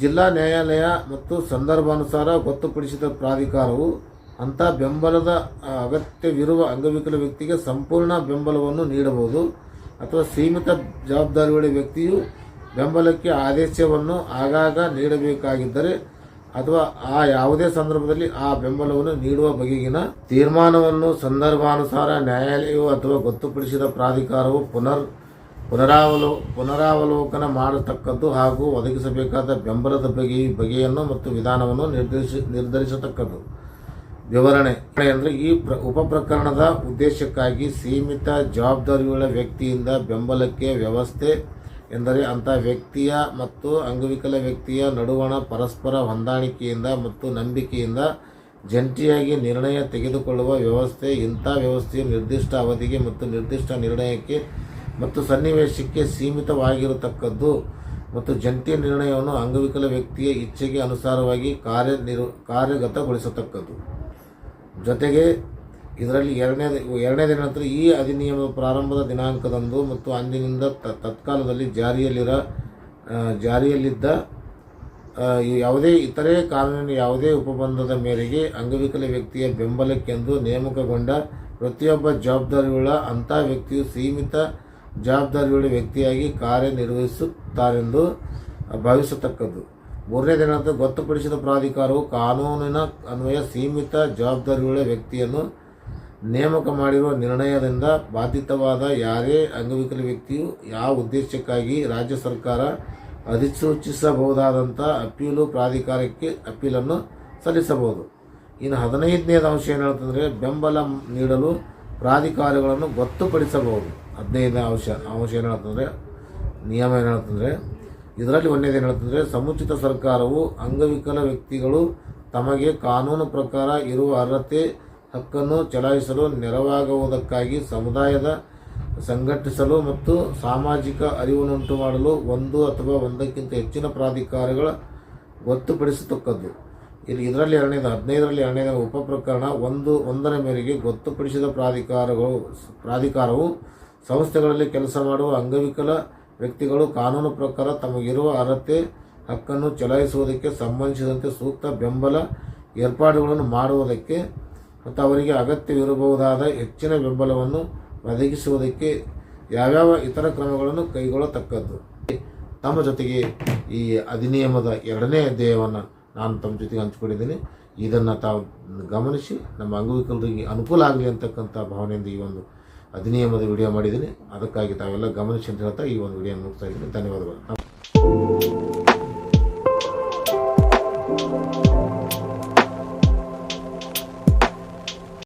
ಜಿಲ್ಲಾ ನ್ಯಾಯಾಲಯ ಮತ್ತು ಸಂದರ್ಭಾನುಸಾರ ಗೊತ್ತುಪಡಿಸಿದ ಪ್ರಾಧಿಕಾರವು ಅಂಥ ಬೆಂಬಲದ ಅಗತ್ಯವಿರುವ ಅಂಗವಿಕಲ ವ್ಯಕ್ತಿಗೆ ಸಂಪೂರ್ಣ ಬೆಂಬಲವನ್ನು ನೀಡಬಹುದು ಅಥವಾ ಸೀಮಿತ ಜವಾಬ್ದಾರಿಯುಳ್ಳ ವ್ಯಕ್ತಿಯು ಬೆಂಬಲಕ್ಕೆ ಆದೇಶವನ್ನು ಆಗಾಗ ನೀಡಬೇಕಾಗಿದ್ದರೆ ಅಥವಾ ಆ ಯಾವುದೇ ಸಂದರ್ಭದಲ್ಲಿ ಆ ಬೆಂಬಲವನ್ನು ನೀಡುವ ಬಗೆಗಿನ ತೀರ್ಮಾನವನ್ನು ಸಂದರ್ಭಾನುಸಾರ ನ್ಯಾಯಾಲಯವು ಅಥವಾ ಗೊತ್ತುಪಡಿಸಿದ ಪ್ರಾಧಿಕಾರವು ಪುನರ್ ಪುನರಾವಲೋ, ಪುನರಾವಲೋಕನ ಮಾಡತಕ್ಕದ್ದು ಹಾಗೂ ಒದಗಿಸಬೇಕಾದ ಬೆಂಬಲದ ಬಗೆ, ಬಗೆಯನ್ನು ಮತ್ತು ವಿಧಾನವನ್ನು ನಿರ್ದೇಶ, ನಿರ್ಧರಿಸತಕ್ಕದ್ದು. ವಿವರಣೆ ಅಂದರೆ ಈ ಪ್ರ ಉಪಪ್ರಕರಣದ ಉದ್ದೇಶಕ್ಕಾಗಿ ಸೀಮಿತ ಜವಾಬ್ದಾರಿಯುಳ್ಳ ವ್ಯಕ್ತಿಯಿಂದ ಬೆಂಬಲಕ್ಕೆ ವ್ಯವಸ್ಥೆ ಎಂದರೆ ಅಂಥ ವ್ಯಕ್ತಿಯ ಮತ್ತು ಅಂಗವಿಕಲ ವ್ಯಕ್ತಿಯ ನಡುವಣ ಪರಸ್ಪರ ಹೊಂದಾಣಿಕೆಯಿಂದ ಮತ್ತು ನಂಬಿಕೆಯಿಂದ ಜಂಟಿಯಾಗಿ ನಿರ್ಣಯ ತೆಗೆದುಕೊಳ್ಳುವ ವ್ಯವಸ್ಥೆ, ಇಂಥ ವ್ಯವಸ್ಥೆಯು ನಿರ್ದಿಷ್ಟ ಅವಧಿಗೆ ಮತ್ತು ನಿರ್ದಿಷ್ಟ ನಿರ್ಣಯಕ್ಕೆ ಮತ್ತು ಸನ್ನಿವೇಶಕ್ಕೆ ಸೀಮಿತವಾಗಿರತಕ್ಕದ್ದು ಮತ್ತು ಜಂಟಿ ನಿರ್ಣಯವನ್ನು ಅಂಗವಿಕಲ ವ್ಯಕ್ತಿಯ ಇಚ್ಛೆಗೆ ಅನುಸಾರವಾಗಿ ಕಾರ್ಯನಿರ್, ಕಾರ್ಯಗತಗೊಳಿಸತಕ್ಕದ್ದು. ಜೊತೆಗೆ ಇದರಲ್ಲಿ ಎರಡನೇ ಎರಡನೇ ದಿನ ನಂತರ ಈ ಅಧಿನಿಯಮದ ಪ್ರಾರಂಭದ ದಿನಾಂಕದಂದು ಮತ್ತು ಅಂದಿನಿಂದ ತತ್ಕಾಲದಲ್ಲಿ ಜಾರಿಯಲ್ಲಿರ ಜಾರಿಯಲ್ಲಿದ್ದ ಯಾವುದೇ ಇತರೆ ಕಾನೂನಿನ ಯಾವುದೇ ಉಪಬಂಧದ ಮೇರೆಗೆ ಅಂಗವಿಕಲ ವ್ಯಕ್ತಿಯ ಬೆಂಬಲಕ್ಕೆಂದು ನೇಮಕಗೊಂಡ ಪ್ರತಿಯೊಬ್ಬ ಜವಾಬ್ದಾರಿಯುಳ್ಳ ಅಂಥ ವ್ಯಕ್ತಿಯು ಸೀಮಿತ ಜವಾಬ್ದಾರಿಯುಳ್ಳ ವ್ಯಕ್ತಿಯಾಗಿ ಕಾರ್ಯನಿರ್ವಹಿಸುತ್ತಾರೆಂದು ಭಾವಿಸತಕ್ಕದ್ದು. ಮೂರನೇ ದಿನದ ಗೊತ್ತುಪಡಿಸಿದ ಪ್ರಾಧಿಕಾರವು ಕಾನೂನಿನ ಅನ್ವಯ ಸೀಮಿತ ಜವಾಬ್ದಾರಿಯುಳ್ಳ ವ್ಯಕ್ತಿಯನ್ನು ನೇಮಕ ಮಾಡಿರುವ ನಿರ್ಣಯದಿಂದ ಬಾಧಿತವಾದ ಯಾರೇ ಅಂಗವಿಕಲ ವ್ಯಕ್ತಿಯು ಯಾವ ಉದ್ದೇಶಕ್ಕಾಗಿ ರಾಜ್ಯ ಸರ್ಕಾರ ಅಧಿಸೂಚಿಸಬಹುದಾದಂಥ ಅಪೀಲು ಪ್ರಾಧಿಕಾರಕ್ಕೆ ಅಪೀಲನ್ನು ಸಲ್ಲಿಸಬಹುದು. ಇನ್ನು ಹದಿನೈದನೇದು ಅಂಶ ಏನು ಹೇಳ್ತಂದರೆ ಬೆಂಬಲ ನೀಡಲು ಪ್ರಾಧಿಕಾರಗಳನ್ನು ಗೊತ್ತುಪಡಿಸಬಹುದು. ಹದಿನೈದನೇ ಅಂಶ ಅಂಶ ಏನು ಹೇಳ್ತಂದರೆ, ನಿಯಮ ಏನು ಹೇಳ್ತಂದರೆ, ಇದರಲ್ಲಿ ಒಂದೇದು ಏನು ಹೇಳ್ತಂದರೆ ಸಮುಚಿತ ಸರ್ಕಾರವು ಅಂಗವಿಕಲ ವ್ಯಕ್ತಿಗಳು ತಮಗೆ ಕಾನೂನು ಪ್ರಕಾರ ಇರುವ ಅರ್ಹತೆ ಹಕ್ಕನ್ನು ಚಲಾಯಿಸಲು, ನೆರವಾಗುವುದಕ್ಕಾಗಿ ಸಮುದಾಯದ ಸಂಘಟಿಸಲು ಮತ್ತು ಸಾಮಾಜಿಕ ಅರಿವನ್ನುಂಟು ಮಾಡಲು ಒಂದು ಅಥವಾ ಒಂದಕ್ಕಿಂತ ಹೆಚ್ಚಿನ ಪ್ರಾಧಿಕಾರಗಳ ಗೊತ್ತುಪಡಿಸತಕ್ಕದ್ದು. ಇಲ್ಲಿ ಇದರಲ್ಲಿ ಎರಡನೇದು, ಹದಿನೈದರಲ್ಲಿ ಎರಡನೇದ ಉಪ ಪ್ರಕರಣ ಒಂದು, ಒಂದರ ಮೇರೆಗೆ ಗೊತ್ತುಪಡಿಸಿದ ಪ್ರಾಧಿಕಾರಗಳು, ಪ್ರಾಧಿಕಾರವು ಸಂಸ್ಥೆಗಳಲ್ಲಿ ಕೆಲಸ ಮಾಡುವ ಅಂಗವಿಕಲ ವ್ಯಕ್ತಿಗಳು ಕಾನೂನು ಪ್ರಕಾರ ತಮಗಿರುವ ಅರ್ಹತೆ, ಹಕ್ಕನ್ನು ಚಲಾಯಿಸುವುದಕ್ಕೆ ಸಂಬಂಧಿಸಿದಂತೆ ಸೂಕ್ತ ಬೆಂಬಲ ಏರ್ಪಾಡುಗಳನ್ನು ಮಾಡುವುದಕ್ಕೆ ಮತ್ತು ಅವರಿಗೆ ಅಗತ್ಯವಿರಬಹುದಾದ ಹೆಚ್ಚಿನ ಬೆಂಬಲವನ್ನು ಒದಗಿಸುವುದಕ್ಕೆ ಯಾವ್ಯಾವ ಇತರ ಕ್ರಮಗಳನ್ನು ಕೈಗೊಳ್ಳತಕ್ಕದ್ದು? ತಮ್ಮ ಜೊತೆಗೆ ಈ ಅಧಿನಿಯಮದ ಎರಡನೇ ಅಧ್ಯಾಯವನ್ನು ನಾನು ತಮ್ಮ ಜೊತೆಗೆ ಹಂಚಿಕೊಂಡಿದ್ದೀನಿ. ಇದನ್ನು ತಾವು ಗಮನಿಸಿ, ನಮ್ಮ ಅಂಗವಿಕಲರಿಗೆ ಅನುಕೂಲ ಆಗಲಿ ಅಂತಕ್ಕಂಥ ಭಾವನೆಯಿಂದ ಈ ಒಂದು ಅಧಿನಿಯಮದ ವಿಡಿಯೋ ಮಾಡಿದ್ದೀನಿ. ಅದಕ್ಕಾಗಿ ತಾವೆಲ್ಲ ಗಮನಿಸಿ ಅಂತ ಹೇಳ್ತಾ ಈ ಒಂದು ವಿಡಿಯೋ ಮುಗಿಸ್ತಾ ಇದ್ದೀನಿ. ಧನ್ಯವಾದಗಳು.